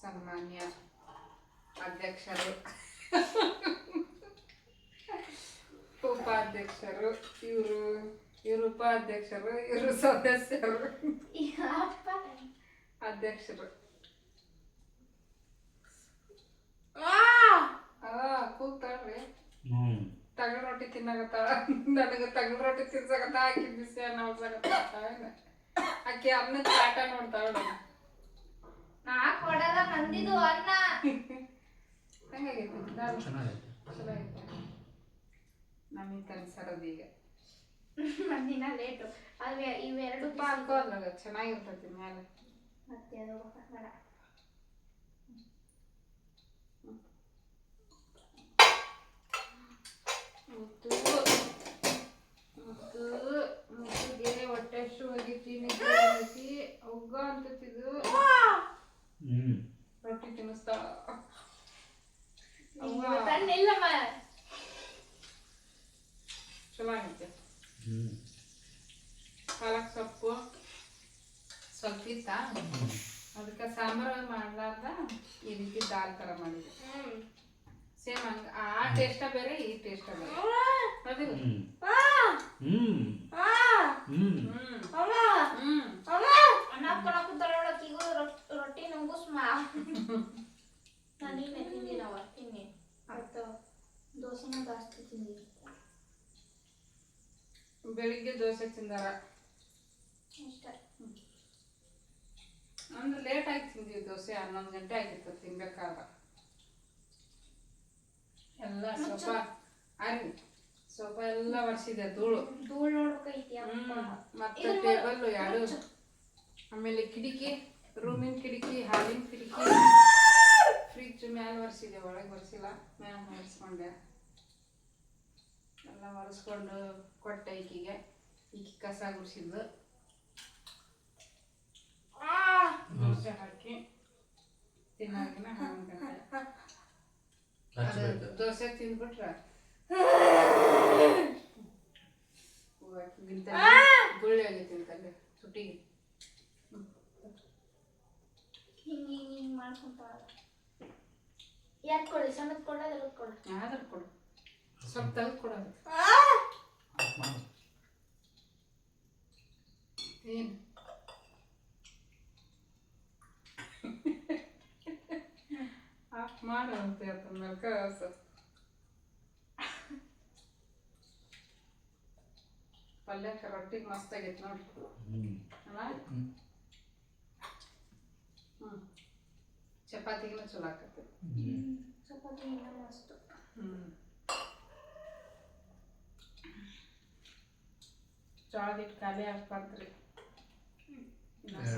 ಸನ್ಮಾನ್ಯ ಅಧ್ಯಕ್ಷರು. ಉಪಾಧ್ಯಕ್ಷರು, ಇವರು ಇವರು ಉಪಾಧ್ಯಕ್ಷರು, ಇವರು ಸದಸ್ಯರು. ಅಧ್ಯಕ್ಷರು. ಆ! ಆ ತಗಡ ರೊಟ್ಟಿ ತಿನ್ನಾಗತ್ತಾಳ ನನಗೆ ತಗಲ್ ರೊಟ್ಟಿ ತಿನ್ಸಕತ್ತ ಆಕಿ ಬಿಸಿ ಅನ್ನ ಉಳ್ಸಕತ್ತಾಳ ಆಕಿ ಅನ್ನ ಚಾಟ ನೋಡ್ತಾಳ ನಾ ಕೊಡಲ್ಲ ಮಂದಿದು ಅನ್ನ. ಹೆಂಗಾಗೈತಿ? ದಾಲ್ ಚಲೋ ಐತೆ ನಮಗೆ ಕನ್ಸರೋದು ಈಗ. ಮಂದಿನ ಲೇಟು ಅವೆ ಇವೆರಡು ಅದ್ರಾಗ ಚೆನ್ನಾಗಿರ್ತೈತಿ ಮೇಲೆ ಮತ್ತೆ ಅದು ಬೇಡ ಮುತ್ತು ಮುತ್ತು ಮುತ್ತಿಗೆ ಹೊಟ್ಟೆ ಅಷ್ಟು ಹೋಗಿತಿ ನಿದ್ದೆ ಅಂತ ಒಗ್ಗ ಅಂತತಿದು ರೊಟ್ಟಿ ತಿನ್ನಿಸ್ತಾ. ತನ್ನಿಲ್ಲಮ್ಮ ಚಲೋ ಆಗೈತೆ ಪಾಲಕ್ ಸೊಪ್ಪು ಸ್ವಲ್ಪ ಇತ್ತ. ಅದಕ್ಕೆ ಸಾಂಬಾರು ಮಾಡ್ಲಾರ್ದ ಈ ರೀತಿ ದಾಲ್ ಥರ ಮಾಡಿದೆ. ಸೇಮ್ ಹಂಗ. ಆ ಟೇಸ್ಟ ಬೇರೆ ಈ ಟೇಸ್ಟ ಬೇರೆ. ಅದು. ಹ್ಮ್. ಹ್ಮ್. ಹ್ಮ್. ರೊಟ್ಟಿ ನಂಗೂ ಸ್ಮಾ. ನಾನೀಗ ತಿಂದಿನವ ತಿನ್ನಿ. ಅರ್ಥ ದೋಸೆನ ಜಾಸ್ತಿ ತಿಂದಿ. ಬೆಳಿಗ್ಗೆ ದೋಸೆ ತಿಂದಾರ. ಇಷ್ಟ ಅಂದ್ರೆ ಲೇಟ್ ಆಗಿ ತಿಂದಿವಿ ದೋಸೆ ಹನ್ನೊಂದು ಗಂಟೆ ಆಗಿತ್ತು ತಿನ್ಬೇಕಾದ್ರೆ ಎಲ್ಲ ಸ್ವಲ್ಪ ಅರಿ ಸ್ವಲ್ಪ ಎಲ್ಲ ಒರೆಸಿದೆ ಧೂಳು. ಧೂಳು ನೋಡ್ಬೇಕೈತಿ ಮತ್ತೆ ಟೇಬಲ್ ಎರಡು. ಆಮೇಲೆ ಕಿಟಕಿ ರೂಮಿನ ಕಿಟಕಿ ಹಾಲಿನ ಕಿಟಕಿ. ಫ್ರಿಜ್ ಮ್ಯಾಲ ಒರೆಸಿದೆ ಒಳಗೆ ಒರೆಸಿಲ್ಲ ಮ್ಯಾಲ ಒರೆಸ್ಕೊಂಡೆ. ಎಲ್ಲ ಒರೆಸ್ಕೊಂಡು ಕೊಟ್ಟೆ ಈಕಿಗೆ. ಈಕಿ ಕಸ ಗುಡಿಸಿದ್ದು ದೋಸೆ ಹಾಕಿ ತಿನ್ನಾಗಿನ ಅದು ದೋಸೆ ತಿಂದ್ಬಿಟ್ರೆ ಗುಳ್ಳಿ ಆಗೈತಿ ಅಂತಲ್ಲಿ ತುಟಿಗೆ ಹಿಂಗ್ ಹಿಂಗ್ ಹಿಂಗ್ ಮಾಡ್ಕೊಂತಾಳ ಯಾಕೆ ಕೊಡಿ ಸಣ್ಣದ್ ಕೊಡ ದೊಡ್ಡದ್ ಕೊಡ ಯಾವ್ದಾರು ಕೊಡು ಸ್ವಲ್ಪ ತೆಗೆದು ಕೊಡೋದು ಏನು ಆಫ್ ಮಾಡು ಅಂತ ಹೇಳ್ತಾನೆ ಮೇಲ್ಕ ಪಲ್ಯಕ್ಕೆ ರೊಟ್ಟಿಗೆ ಮಸ್ತ್ ಆಗೈತೆ ನೋಡಿ ಅಲ್ಲ ಹ್ಞೂ ಚಪಾತಿಗೆ ಚಲೋ ಆಕತ್ತೆ ಚಪಾತಿ ಇನ್ನೂ ಮಸ್ತ್ ಹ್ಞೂ ಜೋಳದ ಹಿಟ್ಟು ಖಾಲಿ ಆಗ್ಬಾರ್ದ್ರಿ ಇನ್ನೊಂದ್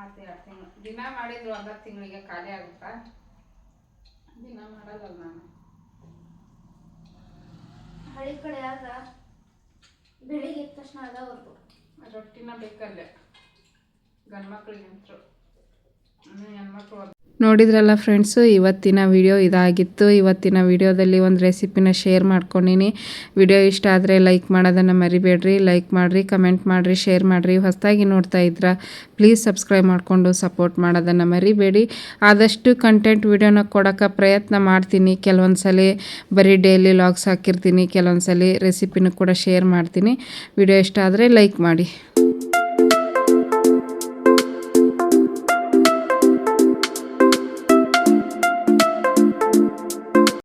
ಆತು ಎರಡು ತಿಂಗಳು. ದಿನ ಮಾಡಿದ್ರು ಒಂದ ತಿಂಗಳಿಗೆ ಖಾಲಿ ಆಗುತ್ತಾ? ದಿನ ಮಾಡಲ್ಲ ನಾನು. ಹಳ್ಳಿ ಕಡೆ ಆಗ ಬೆಳಿಗ್ಗೆ ಎದ್ದ ತಕ್ಷಣ ಅದಾವ್ರದ್ದು ರೊಟ್ಟಿನ ಬೇಕಲ್ಲೇ. ಗಂಡು ಮಕ್ಳಿಗೆ ಅಂತರು ಹೆಣ್ಮಕ್ಳು ನೋಡಿದ್ರಲ್ಲ ಫ್ರೆಂಡ್ಸು ಇವತ್ತಿನ ವಿಡಿಯೋ ಇದಾಗಿತ್ತು. ಇವತ್ತಿನ ವಿಡಿಯೋದಲ್ಲಿ ಒಂದು ರೆಸಿಪಿನ ಶೇರ್ ಮಾಡ್ಕೊಂಡಿನಿ. ವಿಡಿಯೋ ಇಷ್ಟ ಆದರೆ ಲೈಕ್ ಮಾಡೋದನ್ನು ಮರಿಬೇಡ್ರಿ. ಲೈಕ್ ಮಾಡಿರಿ ಕಮೆಂಟ್ ಮಾಡಿರಿ ಶೇರ್ ಮಾಡಿರಿ. ಹೊಸದಾಗಿ ನೋಡ್ತಾ ಇದ್ರ ಪ್ಲೀಸ್ ಸಬ್ಸ್ಕ್ರೈಬ್ ಮಾಡಿಕೊಂಡು ಸಪೋರ್ಟ್ ಮಾಡೋದನ್ನು ಮರಿಬೇಡಿ. ಆದಷ್ಟು ಕಂಟೆಂಟ್ ವಿಡಿಯೋನ ಕೊಡೋಕ್ಕೆ ಪ್ರಯತ್ನ ಮಾಡ್ತೀನಿ. ಕೆಲವೊಂದು ಸಲ ಬರೀ ಡೈಲಿ ಲಾಗ್ಸ್ ಹಾಕಿರ್ತೀನಿ. ಕೆಲವೊಂದು ಸಲ ರೆಸಿಪಿನೂ ಕೂಡ ಶೇರ್ ಮಾಡ್ತೀನಿ. ವಿಡಿಯೋ ಇಷ್ಟ ಆದರೆ ಲೈಕ್ ಮಾಡಿ.